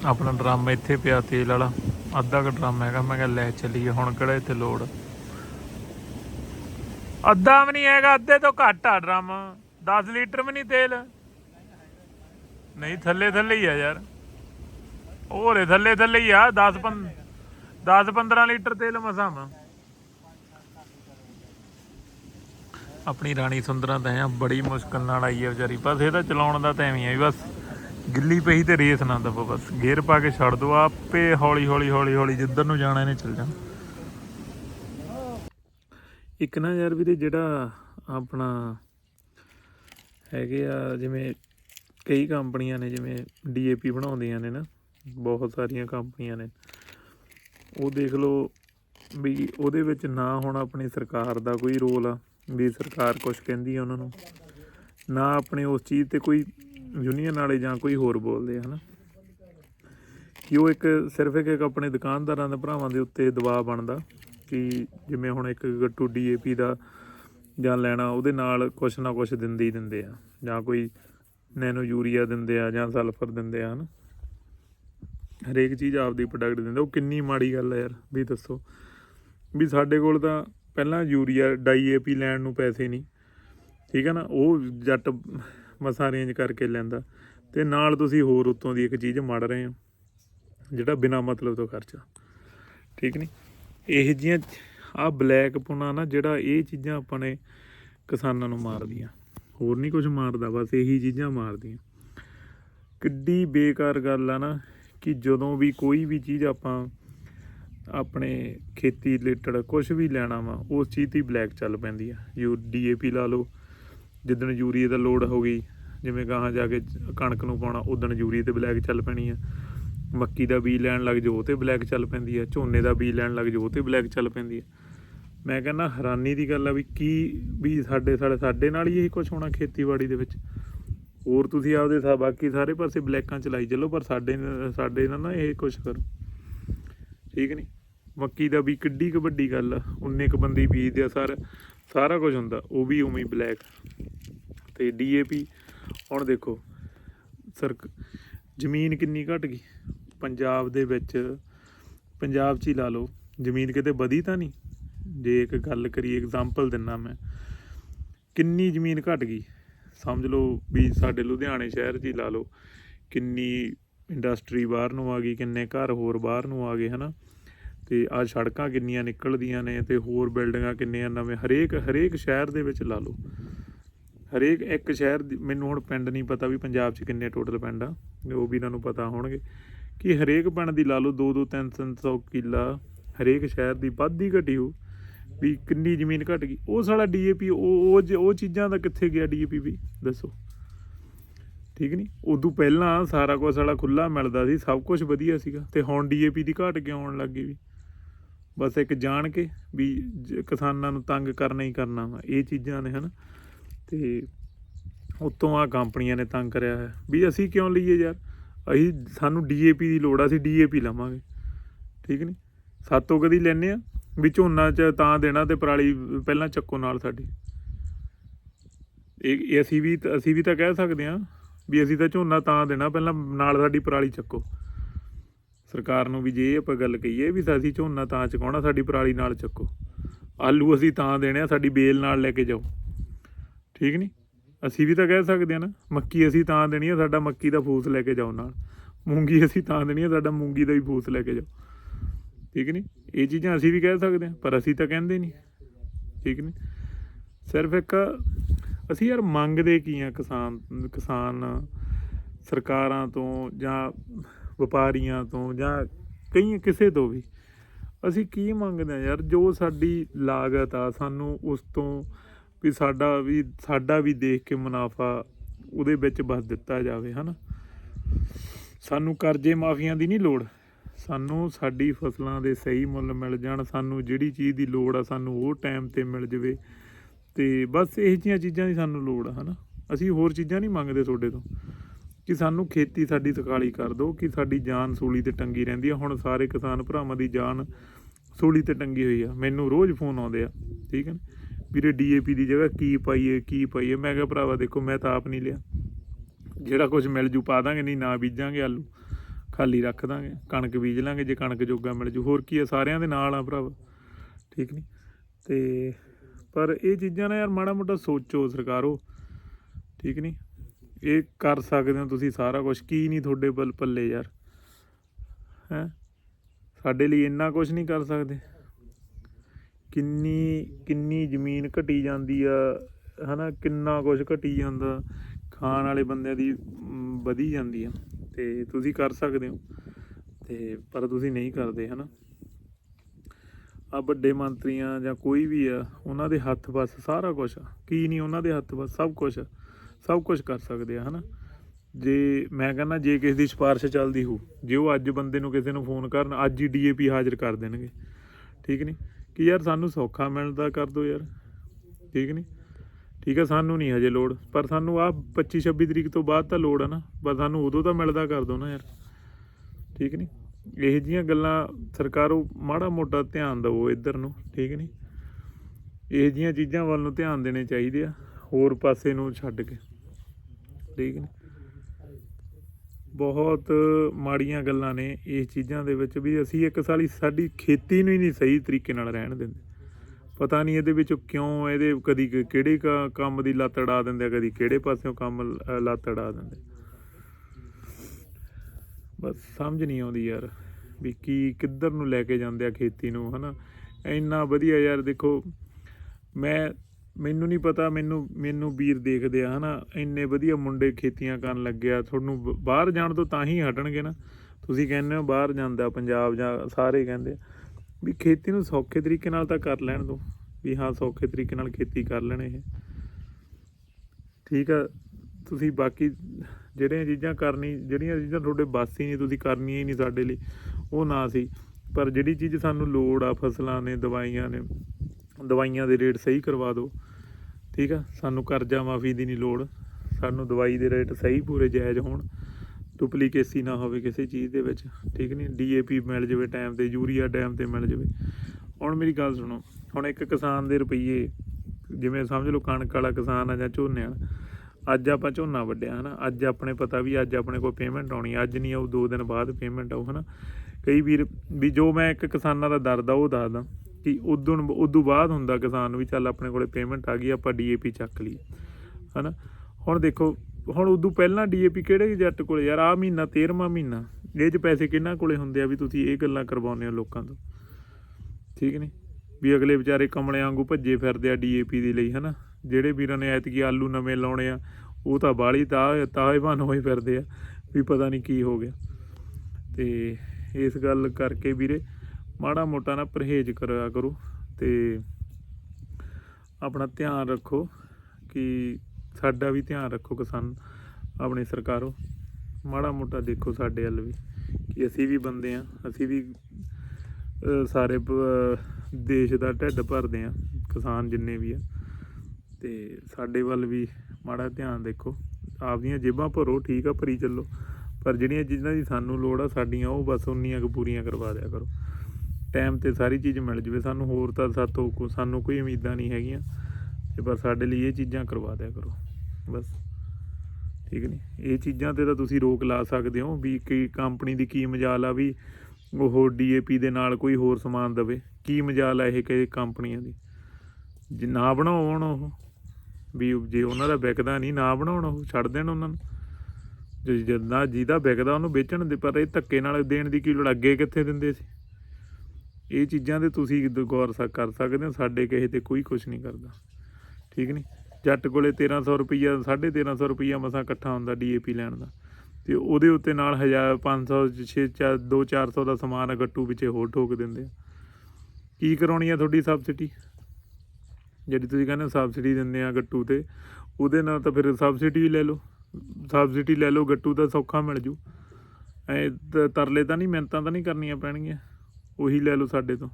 ਆਪਣਾ ਡਰਮ ਇੱਥੇ ਪਿਆ ਤੇਲ ਵਾਲਾ ਅੱਧਾ ਕ ਡਰਮ ਹੈਗਾ ਮੈਂ ਕਿਹਾ ਲੈ ਚੱਲੀਏ ਹੁਣ ਕਿਹੜਾ ਇੱਥੇ ਲੋੜ ਅੱਧਾ ਵੀ ਨਹੀਂ ਹੈਗਾ, ਅੱਧੇ ਤੋਂ ਘੱਟ ਆ ਡਰਮ। 10 ਲੀਟਰ ਵੀ ਨਹੀਂ ਤੇਲ। ਨਹੀਂ, ਥੱਲੇ ਥੱਲੇ ਹੀ ਆ ਯਾਰ। ਹੋਰੇ ਥੱਲੇ ਥੱਲੇ ਹੀ ਆ 10 10 15 ਲੀਟਰ ਤੇਲ ਮਸਾਂ ਆਪਣੀ ਰਾਣੀ ਸੁੰਦਰਾਂ ਤਾਂ ਐਂ ਬੜੀ ਮੁਸ਼ਕਲ ਨਾਲ ਆਈ ਹੈ ਵਿਚਾਰੀ। ਬਸ ਇਹਦਾ ਚਲਾਉਣ ਦਾ ਤਾਂ ਐਵੇਂ ਆ ਬਸ ਗਿੱਲੀ ਪਈ ਤੇ ਰੇਸ ਨਾ ਦਬੋ ਬਸ। ਗੇਅਰ ਪਾ ਕੇ ਛੱਡ ਦੋ, ਆਪੇ ਹੌਲੀ ਹੌਲੀ ਹੌਲੀ ਹੌਲੀ ਜਿੱਧਰ ਨੂੰ ਜਾਣਾ ਇਹਨੇ ਚੱਲ ਜਾਣਾ। ਇੱਕ ਨਾ ਯਾਰ ਵੀਰੇ ਜਿਹੜਾ ਆਪਣਾ ਹੈਗੇ ਆ, ਜਿਵੇਂ ਕਈ ਕੰਪਨੀਆਂ ਨੇ, ਜਿਵੇਂ ਡੀਏਪੀ ਬਣਾਉਂਦੀਆਂ ਨੇ ਨਾ, ਬਹੁਤ ਸਾਰੀਆਂ ਕੰਪਨੀਆਂ ਨੇ। ਉਹ ਦੇਖ ਲਓ ਵੀ ਉਹਦੇ ਵਿੱਚ ਨਾ ਹੁਣ ਆਪਣੀ ਸਰਕਾਰ ਦਾ ਕੋਈ ਰੋਲ ਆ, ਵੀ ਸਰਕਾਰ ਕੁਝ ਕਹਿੰਦੀ ਆ ਉਹਨਾਂ ਨੂੰ। ਨਾ ਆਪਣੇ ਉਸ ਚੀਜ਼ ਤੇ ਕੋਈ ਯੂਨੀਅਨ ਵਾਲੇ ਜਾਂ ਕੋਈ ਹੋਰ ਬੋਲਦੇ ਆ, ਹਨਾ। ਕਿ ਉਹ ਇੱਕ ਸਿਰਫ ਇੱਕ ਇੱਕ ਆਪਣੇ ਦੁਕਾਨਦਾਰਾਂ ਦੇ ਭਰਾਵਾਂ ਦੇ ਉੱਤੇ ਦਬਾਅ ਬਣਦਾ। ਕਿ ਜਿਵੇਂ ਹੁਣ ਇੱਕ ਗੱਟੂ ਡੀਏਪੀ ਦਾ ਜਾਂ ਲੈਣਾ, ਉਹਦੇ ਨਾਲ ਕੁਛ ਨਾ ਕੁਛ ਦਿੰਦੇ ਹੀ ਦਿੰਦੇ ਆ। ਜਾਂ ਕੋਈ ਨੈਨੋ ਯੂਰੀਆ ਦਿੰਦੇ ਆ ਜਾਂ ਸਲਫਰ ਦਿੰਦੇ ਆ, ਹਨ? ਹਰੇਕ ਚੀਜ਼ ਆਪਦੀ ਪ੍ਰੋਡਕਟ ਦਿੰਦੇ ਉਹ ਕਿੰਨੀ ਮਾੜੀ ਗੱਲ ਹੈ ਯਾਰ, ਵੀ ਦੱਸੋ। ਵੀ ਸਾਡੇ ਕੋਲ ਤਾਂ ਪਹਿਲਾਂ ਯੂਰੀਆ ਡਾਈਏਪੀ ਲੈਣ ਨੂੰ ਪੈਸੇ ਨਹੀਂ, ਠੀਕ ਹੈ ਨਾ? ਉਹ ਜੱਟ ਮਸਾ ਅਰੇਂਜ ਕਰਕੇ ਲੈਂਦਾ। ਤੇ ਨਾਲ ਤੁਸੀਂ ਹੋਰ ਉੱਤੋਂ ਦੀ ਇੱਕ ਚੀਜ਼ ਮੜ ਰਹੇ ਹੋ, ਜਿਹੜਾ ਬਿਨਾ ਮਤਲਬ ਤੋਂ ਖਰਚਾ। ਠੀਕ ਨਹੀਂ ਇਹ ਜੀਆਂ ਆ ਬਲੈਕ ਪੁਣਾ ਨਾ, ਜਿਹੜਾ ਇਹ ਚੀਜ਼ਾਂ ਆਪਾਂ ਨੇ ਕਿਸਾਨਾਂ ਨੂੰ ਮਾਰਦੀਆਂ। ਹੋਰ ਨਹੀਂ ਕੁਝ ਮਾਰਦਾ, ਬਸ ਇਹੀ ਚੀਜ਼ਾਂ ਮਾਰਦੀਆਂ। ਕਿੱਡੀ ਬੇਕਾਰ ਗੱਲ ਆ ਨਾ ਕਿ ਜਦੋਂ ਵੀ ਕੋਈ ਵੀ ਚੀਜ਼ ਆਪਾਂ ਆਪਣੇ ਖੇਤੀ ਰਿਲੇਟਡ ਕੁਝ ਵੀ ਲੈਣਾ ਵਾ, ਉਸ ਚੀਜ਼ ਦੀ ਬਲੈਕ ਚੱਲ ਪੈਂਦੀ ਆ। ਯੂ ਡੀਏਪੀ ਲਾ ਲਓ, ਜਿੱਦਣ ਯੂਰੀਏ ਦਾ ਲੋਡ ਹੋ ਗਈ, ਜਿਵੇਂ ਗਾਹਾਂ ਜਾ ਕੇ ਕਣਕ ਨੂੰ ਪਾਉਣਾ ਉਦਣ ਯੂਰੀਏ ਤੇ ਬਲੈਕ ਚੱਲ ਪੈਣੀ ਆ। ਮੱਕੀ ਦਾ ਬੀਜ ਲੈਣ ਲੱਗ ਜਾਓ, ਉਹ ਤੇ ਬਲੈਕ ਚੱਲ ਪੈਂਦੀ ਆ। ਝੋਨੇ ਦਾ ਬੀਜ ਲੈਣ ਲੱਗ ਜਾਓ, ਉਹ ਤੇ ਬਲੈਕ ਚੱਲ ਪੈਂਦੀ ਹੈ ਮੈਂ ਕਹਿੰਦਾ ਹੈਰਾਨੀ ਦੀ ਗੱਲ ਆ ਵੀ ਕੀ ਵੀ ਸਾਡੇ ਸਾਡੇ ਸਾਡੇ ਨਾਲ ਹੀ ਇਹ ਕੁਝ ਹੋਣਾ ਖੇਤੀਬਾੜੀ ਦੇ ਵਿੱਚ? ਹੋਰ ਤੁਸੀਂ ਆਪਦੇ ਸਾ, ਬਾਕੀ ਸਾਰੇ ਪਾਸੇ ਬਲੈਕਾਂ ਚਲਾਈ ਚੱਲੋ, ਪਰ ਸਾਡੇ ਸਾਡੇ ਨਾਲ ਨਾ ਇਹ ਕੁਝ ਕਰੋ। ਠੀਕ ਨਹੀਂ? ਮੱਕੀ ਦਾ ਵੀ ਕਿੱਡੀ ਕੁ ਵੱਡੀ ਗੱਲ ਆ। ਉਨੇ ਕ ਬੰਦੀ ਬੀਜਦੇ ਆ, ਸਾਰਾ ਸਾਰਾ ਕੁਝ ਹੁੰਦਾ। ਉਹ ਵੀ ਉਵੇਂ ਹੀ ਬਲੈਕ ਤੇ ਡੀਏਪੀ ਹੁਣ ਦੇਖੋ, ਸਰਕ, ਜ਼ਮੀਨ ਕਿੰਨੀ ਘਟ ਗਈ? ਪੰਜਾਬ ਦੇ ਵਿੱਚ ਪੰਜਾਬ 'ਚ ਹੀ ਲਾ ਲਓ, ਜ਼ਮੀਨ ਕਿਤੇ ਵਧੀ ਤਾਂ ਨਹੀਂ? ਜੇ ਇੱਕ ਗੱਲ ਕਰੀਏ ਐਗਜ਼ਾਮਪਲ ਦਿੰਨਾ ਮੈਂ। ਕਿੰਨੀ ਜ਼ਮੀਨ ਘਟ ਗਈ? ਸਮਝ ਲਓ ਵੀ ਸਾਡੇ ਲੁਧਿਆਣੇ ਸ਼ਹਿਰ 'ਚ ਹੀ ਲਾ ਲਓ, ਕਿੰਨੀ ਇੰਡਸਟਰੀ ਬਾਹਰ ਨੂੰ ਆ ਗਈ, ਕਿੰਨੇ ਘਰ ਹੋਰ ਬਾਹਰ ਨੂੰ ਆ ਗਏ, ਹਨਾ? ਤੇ ਆ ਸੜਕਾਂ ਕਿੰਨੀਆਂ ਨਿਕਲਦੀਆਂ ਨੇ, ਤੇ ਹੋਰ ਬਿਲਡਿੰਗਾਂ ਕਿੰਨੀਆਂ ਨਵੇਂ, ਹਰੇਕ ਹਰੇਕ ਸ਼ਹਿਰ ਦੇ ਵਿੱਚ ਲਾ ਲਓ। ਹਰੇਕ ਇੱਕ ਸ਼ਹਿਰ ਦੀ, ਮੈਨੂੰ ਹੁਣ ਪਿੰਡ ਨਹੀਂ ਪਤਾ ਵੀ ਪੰਜਾਬ 'ਚ ਕਿੰਨੇ ਟੋਟਲ ਪਿੰਡ ਆ, ਉਹ ਵੀ ਇਹਨਾਂ ਨੂੰ ਪਤਾ ਹੋਣਗੇ। ਕਿ ਹਰੇਕ ਪਿੰਡ ਦੀ ਲਾ ਲਓ 2 2 3 300 ਕਿੱਲਾ ਹਰੇਕ ਸ਼ਹਿਰ ਦੀ ਵੱਧਦੀ ਘਟੀ ਹੋ, ਵੀ ਕਿੰਨੀ ਜ਼ਮੀਨ ਘਟ ਗਈ। ਉਹ ਸਾਲਾ ਡੀਏਪੀ, ਉਹ ਉਹ ਜ- ਉਹ ਚੀਜ਼ਾਂ ਦਾ ਕਿੱਥੇ ਗਿਆ ਡੀਏਪੀ ਵੀ? ਦੱਸੋ। ਠੀਕ ਨਹੀਂ? ਉਦੋਂ ਪਹਿਲਾਂ ਸਾਰਾ ਕੁਝ ਸਾਲਾ ਖੁੱਲਾ ਮਿਲਦਾ ਸੀ, ਸਭ ਕੁਝ ਵਧੀਆ ਸੀਗਾ। ਤੇ ਹੁਣ ਡੀਏਪੀ ਦੀ ਘਾਟ ਕਿਉਂ ਆਉਣ ਲੱਗ ਗਈ ਵੀ? ਬਸ ਇੱਕ ਜਾਣ ਕੇ ਵੀ ਜ- ਕਿਸਾਨਾਂ ਨੂੰ ਤੰਗ ਕਰਨਾ ਹੀ ਕਰਨਾ ਵਾ, ਇਹ ਚੀਜ਼ਾਂ ਨੇ, ਹਨ? ਤੇ ਉਤੋਂ ਆ ਕੰਪਨੀਆਂ ਨੇ ਤੰਗ ਕਰਿਆ ਹੈ ਵੀ ਅਸੀਂ ਕਿਉਂ ਲਈਏ ਯਾਰ? ਅਸੀਂ ਸਾਨੂੰ ਡੀਏਪੀ ਦੀ ਲੋੜ ਆ, ਅਸੀਂ ਡੀਏਪੀ ਲਵਾਂਗੇ। ਠੀਕ ਨਹੀਂ ਸਾਤੋਂ ਕਦੀ ਲੈਨੇ ਆ ਵੀ ਝੋਨਾ ਚ ਤਾਂ ਦੇਣਾ ਤੇ ਪਰਾਲੀ ਪਹਿਲਾਂ ਚੱਕੋ ਨਾਲ ਸਾਡੀ। ਇਹ ਅਸੀਂ ਵੀ ਤਾਂ- ਅਸੀਂ ਵੀ ਤਾਂ ਕਹਿ ਸਕਦੇ ਆ ਵੀ ਅਸੀਂ ਤਾਂ ਝੋਨਾ ਤਾਂ ਦੇਣਾ, ਪਹਿਲਾਂ ਨਾਲ ਸਾਡੀ ਪਰਾਲੀ ਚੱਕੋ। ਸਰਕਾਰ ਨੂੰ ਵੀ ਜੇ ਆਪਾਂ ਗੱਲ ਕਹੀਏ ਵੀ ਅਸੀਂ ਝੋਨਾ ਤਾਂ ਚਕਾਉਣਾ, ਸਾਡੀ ਪਰਾਲੀ ਨਾਲ ਚੱਕੋ। ਆਲੂ ਅਸੀਂ ਤਾਂ ਦੇਣੇ ਆ, ਸਾਡੀ ਬੇਲ ਨਾਲ ਲੈ ਕੇ ਜਾਓ। ਠੀਕ ਨਹੀਂ ਅਸੀਂ ਵੀ ਤਾਂ ਕਹਿ ਸਕਦੇ ਆ ਨਾ, ਮੱਕੀ ਅਸੀਂ ਤਾਂ ਦੇਣੀ ਆ, ਸਾਡਾ ਮੱਕੀ ਦਾ ਫੂਸ ਲੈ ਕੇ ਜਾਓ ਨਾਲ। ਮੂੰਗੀ ਅਸੀਂ ਤਾਂ ਦੇਣੀ ਆ, ਸਾਡਾ ਮੂੰਗੀ ਦਾ ਵੀ ਫੂਸ ਲੈ ਕੇ ਜਾਓ। ਠੀਕ ਨਹੀਂ ਇਹ ਚੀਜ਼ਾਂ ਅਸੀਂ ਵੀ ਕਹਿ ਸਕਦੇ ਆ ਪਰ ਅਸੀਂ ਤਾਂ ਕਹਿੰਦੇ ਨਹੀਂ ਠੀਕ ਨਹੀਂ ਸਿਰਫ ਇੱਕ, ਅਸੀਂ ਯਾਰ ਮੰਗਦੇ ਕੀ ਆ ਕਿਸਾਨ ਕਿਸਾਨ ਸਰਕਾਰਾਂ ਤੋਂ ਜਾਂ ਵਪਾਰੀਆਂ ਤੋਂ ਜਾਂ ਕਈ ਕਿਸੇ ਤੋਂ ਵੀ। ਅਸੀਂ ਕੀ ਮੰਗਦੇ ਆ ਯਾਰ, ਜੋ ਸਾਡੀ ਲਾਗਤ ਆ, ਸਾਨੂੰ ਉਸ ਤੋਂ ਵੀ ਸਾਡਾ ਵੀ ਸਾਡਾ ਵੀ ਦੇਖ ਕੇ ਮੁਨਾਫਾ ਉਹਦੇ ਵਿੱਚ ਬਸ ਦਿੱਤਾ ਜਾਵੇ, ਹਨਾ? ਸਾਨੂੰ ਕਰਜ਼ੇ ਮਾਫੀਆਂ ਦੀ ਨਹੀਂ ਲੋੜ। ਸਾਨੂੰ ਸਾਡੀ ਫਸਲਾਂ ਦੇ ਸਹੀ ਮੁੱਲ ਮਿਲ ਜਾਣ, ਸਾਨੂੰ ਜਿਹੜੀ ਚੀਜ਼ ਦੀ ਲੋੜ ਆ, ਸਾਨੂੰ ਉਹ ਟਾਈਮ ਤੇ ਮਿਲ ਜਵੇ। ਤੇ ਬਸ ਇਹ ਜਿਹੀਆਂ ਚੀਜ਼ਾਂ ਦੀ ਸਾਨੂੰ ਲੋੜ ਆ, ਹਨਾ? ਅਸੀਂ ਹੋਰ ਚੀਜ਼ਾਂ ਨਹੀਂ ਮੰਗਦੇ ਤੁਹਾਡੇ ਤੋਂ। ਕਿ ਸਾਨੂੰ ਖੇਤੀ ਸਾਡੀ ਸਕਾਲੀ ਕਰ ਦਿਓ, ਕਿ ਸਾਡੀ ਜਾਨ ਸੂਲੀ ਤੇ ਟੰਗੀ ਰਹਿੰਦੀ ਆ। ਹੁਣ ਸਾਰੇ ਕਿਸਾਨ ਭਰਾਵਾਂ ਦੀ ਜਾਨ ਸੂਲੀ ਤੇ ਟੰਗੀ ਹੋਈ ਆ। ਮੈਨੂੰ ਰੋਜ਼ ਫੋਨ ਆਉਂਦੇ ਆ, ਠੀਕ ਹੈ ਵੀਰੇ ਡੀਏਪੀ ਦੀ ਜਗ੍ਹਾ ਕੀ ਪਾਈਏ ਕੀ ਪਾਈਏ। ਮੈਂ ਕਿਹਾ, ਭਰਾਵਾ ਦੇਖੋ, ਮੈਂ ਤਾਂ ਆਪ ਨਹੀਂ ਲਿਆ। ਜਿਹੜਾ ਕੁਝ ਮਿਲ ਜੂ, ਪਾ ਦਾਂਗੇ, ਨਹੀਂ ਨਾ ਬੀਜਾਂਗੇ ਆਲੂ। ਖਾਲੀ ਰੱਖ ਦਾਂਗੇ। ਕਣਕ ਬੀਜ ਲਾਂਗੇ, ਜੇ ਕਣਕ ਜੋਗਾ ਮਿਲ ਜੂ। ਹੋਰ ਕੀ ਆ, ਸਾਰਿਆਂ ਦੇ ਨਾਲ ਆ, ਭਰਾਵਾ। ਠੀਕ ਨਹੀਂ ਤੇ ਪਰ ਇਹ ਚੀਜ਼ਾਂ ਨਾ ਯਾਰ, ਮਾੜਾ ਮੋਟਾ ਸੋਚੋ ਸਰਕਾਰੋ। ਠੀਕ ਨਹੀਂ ਇਹ ਕਰ ਸਕਦੇ ਹੋ ਤੁਸੀਂ ਸਾਰਾ ਕੁਝ ਕੀ ਨਹੀਂ ਤੁਹਾਡੇ ਬਲ ਪੱਲੇ ਯਾਰ? ਹੈ? ਸਾਡੇ ਲਈ ਇੰਨਾ ਕੁਝ ਨਹੀਂ ਕਰ ਸਕਦੇ। ਕਿੰਨੀ ਕਿੰਨੀ ਜ਼ਮੀਨ ਘਟੀ ਜਾਂਦੀ ਆ, ਹਨਾ, ਕਿੰਨਾ ਕੁਝ ਘਟੀ ਜਾਂਦਾ, ਖਾਣ ਵਾਲੇ ਬੰਦਿਆਂ ਦੀ ਵਧੀ ਜਾਂਦੀ ਆ, ਤੇ ਤੁਸੀਂ ਕਰ ਸਕਦੇ ਹੋ, ਤੇ, ਪਰ ਤੁਸੀਂ ਨਹੀਂ ਕਰਦੇ, ਹਨਾ। ਆ ਵੱਡੇ ਮੰਤਰੀਆਂ ਜਾਂ ਕੋਈ ਵੀ ਆ, ਉਹਨਾਂ ਦੇ ਹੱਥ ਬਸ ਸਾਰਾ ਕੁਝ ਕੀ ਨਹੀਂ, ਉਹਨਾਂ ਦੇ ਹੱਥ ਬਸ ਸਭ ਕੁਝ ਸਭ ਕੁਝ ਕਰ ਸਕਦੇ ਆ, ਹਨਾ। ਜੇ, ਮੈਂ ਕਹਿੰਦਾ ਜੇ ਕਿਸੇ ਦੀ ਸਿਫਾਰਿਸ਼ ਚੱਲਦੀ ਹੋ ਜੇ ਉਹ ਅੱਜ ਬੰਦੇ ਨੂੰ ਕਿਸੇ ਨੂੰ ਫੋਨ ਕਰਨ, ਅੱਜ ਹੀ ਡੀਏਪੀ ਹਾਜ਼ਰ ਕਰ ਦੇਣਗੇ, ਠੀਕ ਨਹੀਂ ਕਿ ਯਾਰ ਸਾਨੂੰ ਸੌਖਾ ਮਿਲਦਾ ਕਰ ਦਿਓ ਯਾਰ। ਠੀਕ ਨਹੀਂ? ਠੀਕ ਆ, ਸਾਨੂੰ ਨਹੀਂ ਹਜੇ ਲੋੜ। ਪਰ ਸਾਨੂੰ ਆ 25 26 ਤਰੀਕ ਤੋਂ ਬਾਅਦ ਤਾਂ ਲੋੜ ਆ ਨਾ। ਬਸ ਸਾਨੂੰ ਉਦੋਂ ਤਾਂ ਮਿਲਦਾ ਕਰ ਦਿਓ ਨਾ ਯਾਰ। ਠੀਕ ਨਹੀਂ? ਇਹ ਜੀਆਂ ਗੱਲਾਂ ਸਰਕਾਰੋਂ ਮਾੜਾ ਮੋਟਾ ਧਿਆਨ ਦਿਵੋ ਇੱਧਰ ਨੂੰ। ਠੀਕ ਨਹੀਂ? ਇਹ ਜੀਆਂ ਚੀਜ਼ਾਂ ਵੱਲ ਨੂੰ ਧਿਆਨ ਦੇਣੇ ਚਾਹੀਦੇ ਆ। ਹੋਰ ਪਾਸੇ ਨੂੰ ਛੱਡ ਕੇ। ਠੀਕ ਨਹੀਂ? ਬਹੁਤ ਮਾੜੀਆਂ ਗੱਲਾਂ ਨੇ ਇਸ ਚੀਜ਼ਾਂ ਦੇ ਵਿੱਚ ਵੀ ਅਸੀਂ ਇੱਕ ਸਾਲੀ ਸਾਡੀ ਖੇਤੀ ਨੂੰ ਹੀ ਨਹੀਂ ਸਹੀ ਤਰੀਕੇ ਨਾਲ ਰਹਿਣ ਦਿੰਦੇ। ਪਤਾ ਨਹੀਂ ਇਹਦੇ ਵਿੱਚ ਕਿਉਂ ਇਹਦੇ ਕਦੀ ਕਿ- ਕਿਹੜੇ ਕ- ਕੰਮ ਦੀ ਲੱਤ ਅੜਾ ਦਿੰਦੇ ਕਦੀ ਕਿਹੜੇ ਪਾਸਿਓਂ ਕੰਮ ਲ- ਲੱਤ ਅੜਾ ਦਿੰਦੇ। ਬਸ ਸਮਝ ਨਹੀਂ ਆਉਂਦੀ ਯਾਰ ਵੀ ਕੀ ਕਿੱਧਰ ਨੂੰ ਲੈ ਕੇ ਜਾਂਦੇ ਆ ਖੇਤੀ ਨੂੰ, ਹਨਾ? ਇੰਨਾ ਵਧੀਆ ਯਾਰ ਦੇਖੋ, ਮੈਂ ਮੈਨੂੰ ਨਹੀਂ ਪਤਾ, ਮੈਨੂੰ ਮੈਨੂੰ ਵੀਰ ਦੇਖਦੇ ਆ, ਹਨਾ। ਇੰਨੇ ਵਧੀਆ ਮੁੰਡੇ ਖੇਤੀਆਂ ਕਰਨ ਲੱਗਿਆ ਤੁਹਾਨੂੰ ਬ- ਬਾਹਰ ਜਾਣ ਤੋਂ ਤਾਂ ਹੀ ਹਟਣਗੇ ਨਾ। ਤੁਸੀਂ ਕਹਿੰਦੇ ਹੋ ਬਾਹਰ ਜਾਂਦਾ, ਪੰਜਾਬ ਜਾਂ ਸਾਰੇ ਕਹਿੰਦੇ ਆ। ਵੀ ਖੇਤੀ ਨੂੰ ਸੌਖੇ ਤਰੀਕੇ ਨਾਲ ਤਾਂ ਕਰ ਲੈਣ ਦੋ। ਵੀ ਹਾਂ, ਸੌਖੇ ਤਰੀਕੇ ਨਾਲ ਖੇਤੀ ਕਰ ਲੈਣੇ ਇਹ। ਠੀਕ ਆ। ਤੁਸੀਂ ਬਾਕੀ ਜਿਹੜੀਆਂ ਚੀਜ਼ਾਂ ਕਰਨੀ, ਜਿਹੜੀਆਂ ਚੀਜ਼ਾਂ ਤੁਹਾਡੇ ਬਸ ਹੀ ਨਹੀਂ, ਤੁਸੀਂ ਕਰਨੀਆਂ ਹੀ ਨਹੀਂ ਸਾਡੇ ਲਈ, ਉਹ ਨਾ ਸੀ। ਪਰ ਜਿਹੜੀ ਚੀਜ਼ ਸਾਨੂੰ ਲੋੜ ਆ, ਫਸਲਾਂ ਨੇ, ਦਵਾਈਆਂ ਨੇ ਦਵਾਈਆਂ ਦੇ ਰੇਟ ਸਹੀ ਕਰਵਾ ਦਿਓ, ਠੀਕ ਆ? ਸਾਨੂੰ ਕਰਜ਼ਾ ਮਾਫੀ ਦੀ ਨਹੀਂ ਲੋੜ। ਸਾਨੂੰ ਦਵਾਈ ਦੇ ਰੇਟ ਸਹੀ ਪੂਰੇ ਜਾਇਜ਼ ਹੋਣ। ਡੁਪਲੀਕੇਸੀ ਨਾ ਹੋਵੇ ਕਿਸੇ ਚੀਜ਼ ਦੇ ਵਿੱਚ, ਠੀਕ ਨਹੀਂ ਡੀਏਪੀ ਮਿਲ ਜਾਵੇ ਟਾਈਮ ਤੇ, ਯੂਰੀਆ ਟਾਈਮ ਤੇ ਮਿਲ ਜਾਵੇ। ਹੁਣ ਮੇਰੀ ਗੱਲ ਸੁਣੋ, ਹੁਣ ਇੱਕ ਕਿਸਾਨ ਦੇ ਰੁਪਈਏ, ਜਿਵੇਂ ਸਮਝ ਲਓ ਕਣਕ ਵਾਲਾ ਕਿਸਾਨ ਆ ਜਾਂ ਝੋਨੇ ਵਾਲਾ, ਅੱਜ ਆਪਾਂ ਝੋਨਾ ਵੱਢਿਆ, ਹਨਾ? ਅੱਜ ਆਪਣੇ ਪਤਾ ਵੀ ਅੱਜ ਆਪਣੇ ਕੋਲ ਪੇਮੈਂਟ ਆਉਣੀ ਅੱਜ ਨਹੀਂ ਆਉ ਦੋ ਦਿਨ ਬਾਅਦ ਪੇਮੈਂਟ ਆਉ ਹਨਾ? ਕਈ ਵੀਰ, ਵੀ ਜੋ ਮੈਂ ਇੱਕ ਕਿਸਾਨਾਂ ਦਾ ਦਰਦ ਆ, ਉਹ ਦੱਸਦਾ। ਕਿ ਉਦੋਂ ਉਦੋਂ ਬਾਅਦ ਹੁੰਦਾ ਕਿਸਾਨ ਨੂੰ ਵੀ ਚੱਲ ਆਪਣੇ ਕੋਲੇ ਪੇਮੈਂਟ ਆ ਗਈ, ਆਪਾਂ ਡੀਏਪੀ ਚੱਕ ਲਈ। ਹਨਾ? ਹੁਣ ਦੇਖੋ, ਹੁਣ ਉਦੋਂ ਪਹਿਲਾਂ ਡੀਏਪੀ ਕਿਹੜੇ ਜੱਟ ਕੋਲੇ? ਯਾਰ ਆ ਮਹੀਨਾ 13ਵਾਂ ਮਹੀਨਾ। ਇਹ 'ਚ ਪੈਸੇ ਕਿੰਨਾ ਕੋਲੇ ਹੁੰਦੇ ਆ ਵੀ ਤੁਸੀਂ ਇਹ ਗੱਲਾਂ ਕਰਵਾਉਂਦੇ ਹੋ ਲੋਕਾਂ ਤੋਂ? ਠੀਕ ਨਹੀਂ ਵੀ ਅਗਲੇ ਵਿਚਾਰੇ ਕਮਲਿਆਂ ਵਾਂਗੂ ਭੱਜੇ ਫਿਰਦੇ ਆ ਡੀਏਪੀ ਦੇ ਲਈ, ਹਨਾ? ਜਿਹੜੇ ਵੀਰਾਂ ਨੇ ਐਤਕੀ ਆਲੂ ਨਵੇਂ ਲਾਉਣੇ ਆ, ਉਹ ਤਾਂ ਬਾਲੀ ਤਾਂ ਤਾਹੇਬਾਨ ਹੋਏ ਫਿਰਦੇ ਆ, ਵੀ ਪਤਾ ਨਹੀਂ ਕੀ ਹੋ ਗਿਆ। ਤੇ ਇਸ ਗੱਲ ਕਰਕੇ ਵੀਰੇ ਮਾੜਾ ਮੋਟਾ ਨਾ ਪਰਹੇਜ਼ ਕਰਿਆ ਕਰੋ ਤੇ ਆਪਣਾ ਧਿਆਨ ਰੱਖੋ ਕਿ ਸਾਡਾ ਵੀ ਧਿਆਨ ਰੱਖੋ ਕਿਸਾਨ ਆਪਣੀ ਸਰਕਾਰੋ। ਮਾੜਾ ਮੋਟਾ ਦੇਖੋ ਸਾਡੇ ਵੱਲ ਵੀ ਕਿ ਅਸੀਂ ਵੀ ਬੰਦੇ ਆ ਅਸੀਂ ਵੀ ਸਾਰੇ ਦੇਸ਼ ਦਾ ਢਿੱਡ ਭਰਦੇ ਆ ਕਿਸਾਨ ਜਿੰਨੇ ਵੀ ਆ। ਤੇ ਸਾਡੇ ਵੱਲ ਵੀ ਮਾੜਾ ਧਿਆਨ ਦੇਖੋ। ਆਪਦੀਆਂ ਜੇਬਾਂ ਭਰੋ, ਠੀਕ ਆ, ਭਰੀ ਚੱਲੋ। ਪਰ ਜਿਹੜੀਆਂ ਚੀਜ਼ਾਂ ਦੀ ਸਾਨੂੰ ਲੋੜ ਆ, ਸਾਡੀਆਂ, ਉਹ ਬਸ ਉਨੀਆਂ ਕੁ ਪੂਰੀਆਂ ਕਰਵਾ ਦਿਆ ਕਰੋ। ਟਾਈਮ ਤੇ ਸਾਰੀ ਚੀਜ਼ ਮਿਲ ਜਵੇ, ਸਾਨੂੰ ਹੋਰ ਤਾਂ ਸਾਤੋਂ ਕੋ, ਸਾਨੂੰ ਕੋਈ ਉਮੀਦਾਂ ਨਹੀਂ ਹੈਗੀਆਂ, ਤੇ ਪਰ ਸਾਡੇ ਲਈ ਇਹ ਚੀਜ਼ਾਂ ਕਰਵਾ ਦਿਆ ਕਰੋ, ਬਸ। ਠੀਕ ਨਹੀਂ ਇਹ ਚੀਜ਼ਾਂ ਤੇ ਤਾਂ ਤੁਸੀਂ ਰੋਕ ਲਾ ਸਕਦੇ ਹੋ ਵੀ ਕੀ ਕੰਪਨੀ ਦੀ ਕੀ ਮਜਾਲ ਆ ਵੀ ਉਹ ਡੀਏਪੀ ਦੇ ਨਾਲ ਕੋਈ ਹੋਰ ਸਮਾਨ ਦਵੇ। ਕੀ ਮਜਾਲ ਆ ਇਹ ਕਿ ਕੰਪਨੀਆਂ ਦੀ? ਜੇ ਨਾ ਬਣਾਉਣ ਉਹ, ਵੀ ਜੇ ਉਹਨਾਂ ਦਾ ਵਿਕਦਾ ਨਹੀਂ, ਨਾ ਬਣਾਉਣ ਉਹ, ਛੱਡ ਦੇਣ ਉਹਨਾਂ ਨੂੰ। ਜੇ ਜਿੱਦਾਂ ਜਿਹਦਾ ਵਿਕਦਾ ਉਹਨੂੰ ਵੇਚਣ ਦੇ, ਪਰ ਇਹ ਧੱਕੇ ਨਾਲ ਦੇਣ ਦੀ ਕੀ ਲੋੜ ਅੱਗੇ ਕਿੱਥੇ ਦਿੰਦੇ ਸੀ? ਇਹ ਚੀਜ਼ਾਂ ਤੇ ਤੁਸੀਂ ਗੌਰ ਕਰ ਸਕਦੇ ਹੋ, ਸਾਡੇ ਕਿਸੇ ਤੇ ਕੋਈ ਕੁਝ ਨਹੀਂ ਕਰਦਾ। ਠੀਕ ਨਹੀਂ ਜੱਟ ਕੋਲੇ 1300 ਰੁਪਈਆ 1350 ਰੁਪਈਆ ਮਸਾਂ ਇਕੱਠਾ ਹੁੰਦਾ ਡੀਏਪੀ ਲੈਣ ਦਾ। ਤੇ ਉਹਦੇ ਉੱਤੇ ਨਾਲ 1000 500 6 2 400 ਦਾ ਸਮਾਨ ਗੱਟੂ ਵਿੱਚੇ ਹੋਰ ਠੋਕ ਦਿੰਦੇ ਆ। ਕੀ ਕਰਾਉਣੀ ਆ ਤੁਹਾਡੀ ਸਬਸਿਡੀ? ਜਿਹੜੀ ਤੁਸੀਂ ਕਹਿੰਦੇ ਸਬਸਿਡੀ ਦਿੰਦੇ ਆ ਗੱਟੂ ਤੇ, ਉਹਦੇ ਨਾਲ ਤਾਂ ਫਿਰ ਸਬਸਿਡੀ ਲੈ ਲਓ। ਸਬਸਿਡੀ ਲੈ ਲਓ, ਗੱਟੂ ਤਾਂ ਸੌਖਾ ਮਿਲ ਜੂ। ਐ ਤਰਲੇ ਤਾਂ ਨਹੀਂ, ਮਿਹਨਤਾਂ ਤਾਂ ਨਹੀਂ ਕਰਨੀਆਂ ਪੈਣਗੀਆਂ। ਉਹੀ ਲੈ ਲਓ ਸਾਡੇ ਤੋਂ।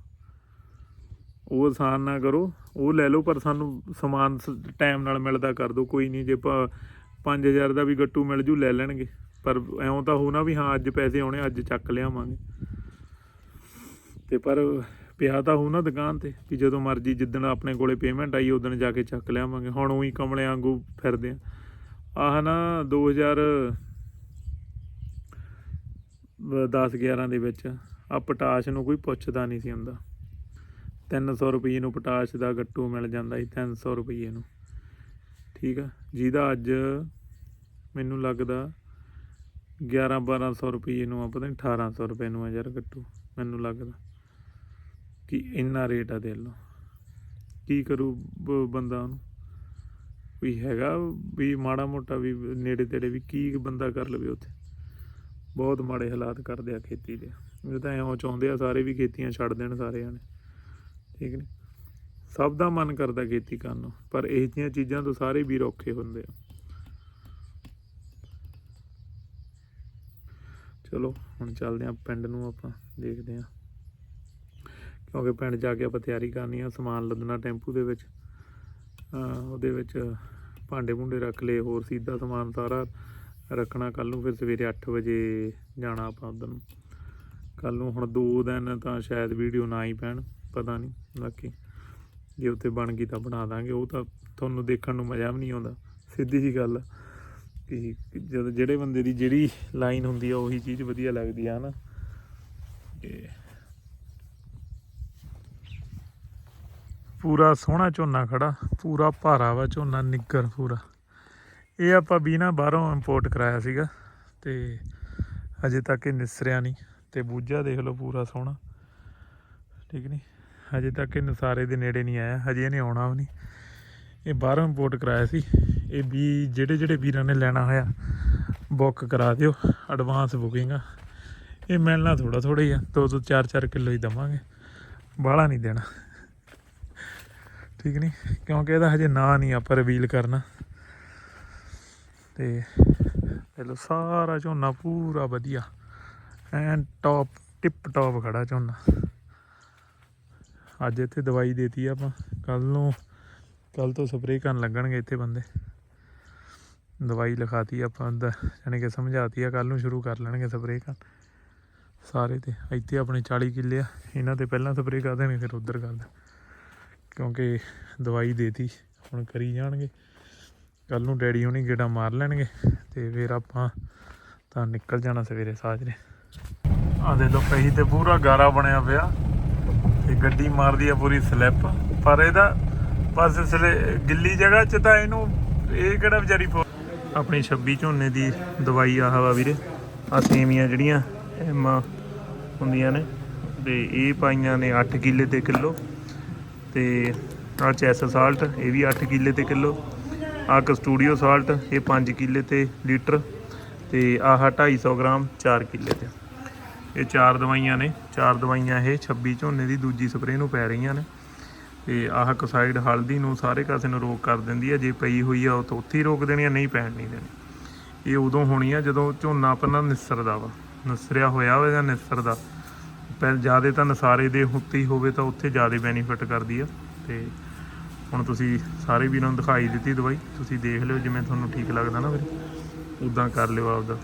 ਉਹ ਆਸਾਨ ਨਾ ਕਰੋ। ਉਹ ਲੈ ਲਓ, ਪਰ ਸਾਨੂੰ ਸਮਾਨ ਟਾਈਮ ਨਾਲ ਮਿਲਦਾ ਕਰ ਦਿਓ। ਕੋਈ ਨਹੀਂ ਜੇ 5000 ਦਾ ਵੀ ਗੱਟੂ ਮਿਲ ਜੂ, ਲੈ ਲੈਣਗੇ। ਪਰ ਐਉਂ ਤਾਂ ਹੋਣਾ ਵੀ ਹਾਂ, ਅੱਜ ਪੈਸੇ ਆਉਣੇ, ਅੱਜ ਚੱਕ ਲਿਆਵਾਂਗੇ। ਤੇ ਪਰ ਪਿਆ ਤਾਂ ਹੋ ਨਾ ਦੁਕਾਨ ਤੇ, ਵੀ ਜਦੋਂ ਮਰਜ਼ੀ ਜਿੱਦਣ ਆਪਣੇ ਕੋਲੇ ਪੇਮੈਂਟ ਆਈ ਉਦੋਂ ਜਾ ਕੇ ਚੱਕ ਲਿਆਵਾਂਗੇ। ਹੁਣ ਉਹੀ ਕਮਲਿਆਂ ਵਾਂਗੂ ਫਿਰਦੇ ਆ। ਆਹ ਨਾ 2000 10 11 ਦੇ ਵਿੱਚ। ਆ ਪਟਾਸ਼ ਨੂੰ ਕੋਈ ਪੁੱਛਦਾ ਨਹੀਂ ਸੀ ਹੁੰਦਾ। 300 ਰੁਪਏ ਨੂੰ ਪਟਾਸ਼ ਦਾ ਗੱਟੂ ਮਿਲ ਜਾਂਦਾ ਸੀ 300 ਰੁਪਏ ਨੂੰ। ਠੀਕ ਆ? ਜਿਹਦਾ ਅੱਜ ਮੈਨੂੰ ਲੱਗਦਾ 11 1200 ਰੁਪਏ ਨੂੰ ਆ, ਪਤਾ ਨਹੀਂ 1800 ਰੁਪਏ ਨੂੰ ਆ ਯਾਰ ਗੱਟੂ, ਮੈਨੂੰ ਲੱਗਦਾ ਕਿ ਇੰਨਾ ਰੇਟ ਆ ਦੇ ਲਓ ਕੀ ਕਰੂ ਬ- ਬੰਦਾ ਉਹਨੂੰ? ਵੀ ਹੈਗਾ ਵੀ ਮਾੜਾ ਮੋਟਾ ਵੀ ਨੇੜੇ ਤੇੜੇ ਵੀ ਕੀ ਬੰਦਾ ਕਰ ਲਵੇ ਉੱਥੇ। ਬਹੁਤ ਮਾੜੇ ਹਾਲਾਤ ਕਰਦੇ ਆ ਖੇਤੀ ਦੇ। ਇਹ ਤਾਂ ਐਂ ਚਾਹੁੰਦੇ ਆ ਸਾਰੇ ਵੀ ਖੇਤੀਆਂ ਛੱਡ ਦੇਣ ਸਾਰਿਆਂ ਨੇ। ਠੀਕ ਨੇ? ਸਭ ਦਾ ਮਨ ਕਰਦਾ ਖੇਤੀ ਕਰਨ ਨੂੰ, ਪਰ ਇਹ ਜਿਹੀਆਂ ਚੀਜ਼ਾਂ ਤੋਂ ਸਾਰੇ ਵੀ ਔਖੇ ਹੁੰਦੇ ਆ। ਚਲੋ, ਹੁਣ ਚੱਲਦੇ ਆ ਪਿੰਡ ਨੂੰ ਆਪਾਂ, ਦੇਖਦੇ ਆ। ਕਿਉਂਕਿ ਪਿੰਡ ਜਾ ਕੇ ਆਪਾਂ ਤਿਆਰੀ ਕਰਨੀ ਆ, ਸਮਾਨ ਲੱਦਣਾ ਟੈਂਪੂ ਦੇ ਵਿੱਚ। ਉਹਦੇ ਵਿੱਚ ਭਾਂਡੇ ਭੁੰਡੇ ਰੱਖ ਲਏ, ਹੋਰ ਸਿੱਧਾ ਸਮਾਨ ਸਾਰਾ ਰੱਖਣਾ ਕੱਲ ਨੂੰ ਫਿਰ ਸਵੇਰੇ 8 ਵਜੇ ਜਾਣਾ ਆਪਾਂ ਉਧਰ ਨੂੰ। ਕੱਲ ਨੂੰ ਹੁਣ ਦੋ ਦਿਨ ਤਾਂ ਸ਼ਾਇਦ ਵੀਡੀਓ ਨਾ ਹੀ ਪੈਣ, ਪਤਾ ਨਹੀਂ, ਬਾਕੀ ਜੇ ਉੱਤੇ ਬਣ ਗਈ ਤਾਂ ਬਣਾ ਦਾਂਗੇ। ਉਹ ਤਾਂ ਤੁਹਾਨੂੰ ਦੇਖਣ ਨੂੰ ਮਜ਼ਾ ਵੀ ਨਹੀਂ ਆਉਂਦਾ। ਸਿੱਧੀ ਜੀ ਗੱਲ ਕਿ ਜਦ ਜਿਹੜੇ ਬੰਦੇ ਦੀ ਜਿਹੜੀ ਲਾਈਨ ਹੁੰਦੀ ਆ, ਉਹੀ ਚੀਜ਼ ਵਧੀਆ ਲੱਗਦੀ ਆ, ਹਨਾ? ਤੇ ਪੂਰਾ ਸੋਹਣਾ ਝੋਨਾ ਖੜਾ, ਪੂਰਾ ਭਾਰਾ ਵਾ ਝੋਨਾ ਨਿੱਗਰ ਪੂਰਾ। ਇਹ ਆਪਾਂ ਵੀ ਨਾ ਬਾਹਰੋਂ ਇੰਪੋਰਟ ਕਰਾਇਆ ਸੀਗਾ ਤੇ ਅਜੇ ਤੱਕ ਇਹ ਨਿਸਰਿਆ ਨਹੀਂ। ਤੇ ਬੂਝਾ ਦੇਖ ਲਓ ਪੂਰਾ ਸੋਹਣਾ। ਠੀਕ ਨਹੀਂ ਹਜੇ ਤੱਕ ਇਹ ਨਸਾਰੇ ਦੇ ਨੇੜੇ ਨਹੀਂ ਆਇਆ, ਹਜੇ ਇਹਨੇ ਆਉਣਾ ਵੀ ਨਹੀਂ ਇਹ ਬਾਹਰੋਂ ਇੰਪੋਰਟ ਕਰਾਇਆ ਸੀ। ਇਹ ਵੀ ਜਿਹੜੇ ਜਿਹੜੇ ਵੀਰਾਂ ਨੇ ਲੈਣਾ ਹੋਇਆ ਬੁੱਕ ਕਰਾ ਦਿਓ ਐਡਵਾਂਸ ਬੁਕਿੰਗ ਆ। ਇਹ ਮਿਲਣਾ ਥੋੜਾ ਥੋੜਾ ਹੀ ਆ, ਦੋ ਤੋਂ 4-4 ਕਿਲੋ ਹੀ ਦਵਾਂਗੇ। ਬਾਹਲਾ ਨਹੀਂ ਦੇਣਾ। ਠੀਕ ਨਹੀਂ ਕਿਉਂਕਿ ਇਹਦਾ ਹਜੇ ਨਾਂ ਨਹੀਂ ਆਪਾਂ ਰਿਵੀਲ ਕਰਨਾ। ਤੇ ਪਹਿਲੋ ਸਾਰਾ ਝੋਨਾ ਪੂਰਾ ਵਧੀਆ। ਐਨ ਟੌਪ ਟਿਪ ਟੌਪ ਖੜਾ ਝੋਨਾ। ਅੱਜ ਇੱਥੇ ਦਵਾਈ ਦੇਤੀ ਆਪਾਂ। ਕੱਲ ਨੂੰ ਕੱਲ ਤੋਂ ਸਪਰੇਅ ਕਰਨ ਲੱਗਣਗੇ ਇੱਥੇ ਬੰਦੇ। ਦਵਾਈ ਲਿਖਾਤੀ ਆਪਾਂ ਦਾ ਯਾਨੀ ਕਿ ਸਮਝਾਤੀ ਆ ਕੱਲ ਨੂੰ ਸ਼ੁਰੂ ਕਰ ਲੈਣਗੇ ਸਪਰੇਅ ਕਰਨ। ਸਾਰੇ ਤੇ, ਇੱਥੇ ਆਪਣੇ 40 ਕਿੱਲੇ ਆ। ਇਹਨਾਂ ਤੇ ਪਹਿਲਾਂ ਸਪਰੇਅ ਕਰ ਦੇਣਗੇ ਫਿਰ ਉਧਰ ਕਰ ਦੇ। ਕਿਉਂਕਿ ਦਵਾਈ ਦੇਤੀ, ਹੁਣ ਕਰੀ ਜਾਣਗੇ। ਕੱਲ ਨੂੰ ਡੈਡੀ ਹੁਣੀ ਗੇੜਾ ਮਾਰ ਲੈਣਗੇ, ਤੇ ਫਿਰ ਆਪਾਂ ਤਾਂ ਨਿਕਲ ਜਾਣਾ ਸਵੇਰੇ ਸਾਜਰੇ। ਆ ਦੇ ਲੋ ਪਹੀ ਤੇ ਪੂਰਾ ਗਾਰਾ ਬਣਿਆ ਪਿਆ। ਤੇ ਗੱਡੀ ਮਾਰਦੀ ਆ ਪੂਰੀ ਸਲਿੱਪ। ਪਰ ਇਹਦਾ ਬਸ ਇਸਲੇ ਗਿੱਲੀ ਜਗ੍ਹਾ 'ਚ ਤਾਂ ਇਹਨੂੰ, ਇਹ ਕਿਹੜਾ ਵਿਚਾਰੀ ਆਪਣੀ 26 ਝੋਨੇ ਦੀ ਦਵਾਈ ਆਹ ਵਾ ਵੀਰੇ। ਆ ਸੇਮੀਆਂ ਜਿਹੜੀਆਂ ਐਮ ਹੁੰਦੀਆਂ ਨੇ। ਤੇ ਇਹ ਪਾਈਆਂ ਨੇ 8 ਕਿੱਲੇ ਤੇ ਕਿਲੋ। ਤੇ ਆ ਚੈਸ ਸਾਲਟ, ਇਹ ਵੀ 8 ਕਿੱਲੇ ਤੇ ਕਿਲੋ। ਆ ਕਸਟੂਡੀਓ ਸਾਲਟ, ਇਹ 5 ਕਿੱਲੇ ਤੇ ਲੀਟਰ। ਤੇ ਆਹ 250 ਗ੍ਰਾਮ 4 ਕਿੱਲੇ ਤੇ। ਇਹ ਚਾਰ ਦਵਾਈਆਂ ਨੇ। ਚਾਰ ਦਵਾਈਆਂ ਇਹ 26 ਝੋਨੇ ਦੀ, ਦੂਜੀ ਸਪਰੇਅ ਨੂੰ ਪੈ ਰਹੀਆਂ ਨੇ। ਤੇ ਆਹ ਕੋਸਾਈਡ ਹਲਦੀ ਨੂੰ ਸਾਰੇ ਕਾਸੇ ਨੂੰ ਰੋਕ ਕਰ ਦਿੰਦੀ ਹੈ ਜੇ ਪਈ ਹੋਈ ਆ, ਉਹ ਤਾਂ ਉੱਥੇ ਹੀ ਰੋਕ ਦੇਣੀ ਆ, ਨਹੀਂ ਪੈਣ ਨਹੀਂ ਦੇਣੀ। ਇਹ ਉਦੋਂ ਹੋਣੀ ਆ ਜਦੋਂ ਝੋਨਾ ਆਪਣਾ ਨਿਸਰਦਾ ਵਾ। ਨਿਸਰਿਆ ਹੋਇਆ ਵਾ ਜਾਂ ਨਿਸਰਦਾ। ਪਹਿਲ ਜ਼ਿਆਦਾ ਤਾਂ ਨਸਾਰੇ ਦੇ ਉੱਤੇ ਹੀ ਹੋਵੇ ਤਾਂ ਉੱਥੇ ਜ਼ਿਆਦਾ ਬੈਨੀਫਿਟ ਕਰਦੀ ਆ। ਤੇ ਹੁਣ ਤੁਸੀਂ ਸਾਰੇ ਵੀਰਾਂ ਨੂੰ ਦਿਖਾਈ ਦਿੱਤੀ ਦਵਾਈ। ਤੁਸੀਂ ਦੇਖ ਲਿਓ, ਜਿਵੇਂ ਤੁਹਾਨੂੰ ਠੀਕ ਲੱਗਦਾ ਨਾ ਫਿਰ। ਉਦਾਂ ਕਰ ਲਿਓ ਆਪਦਾ।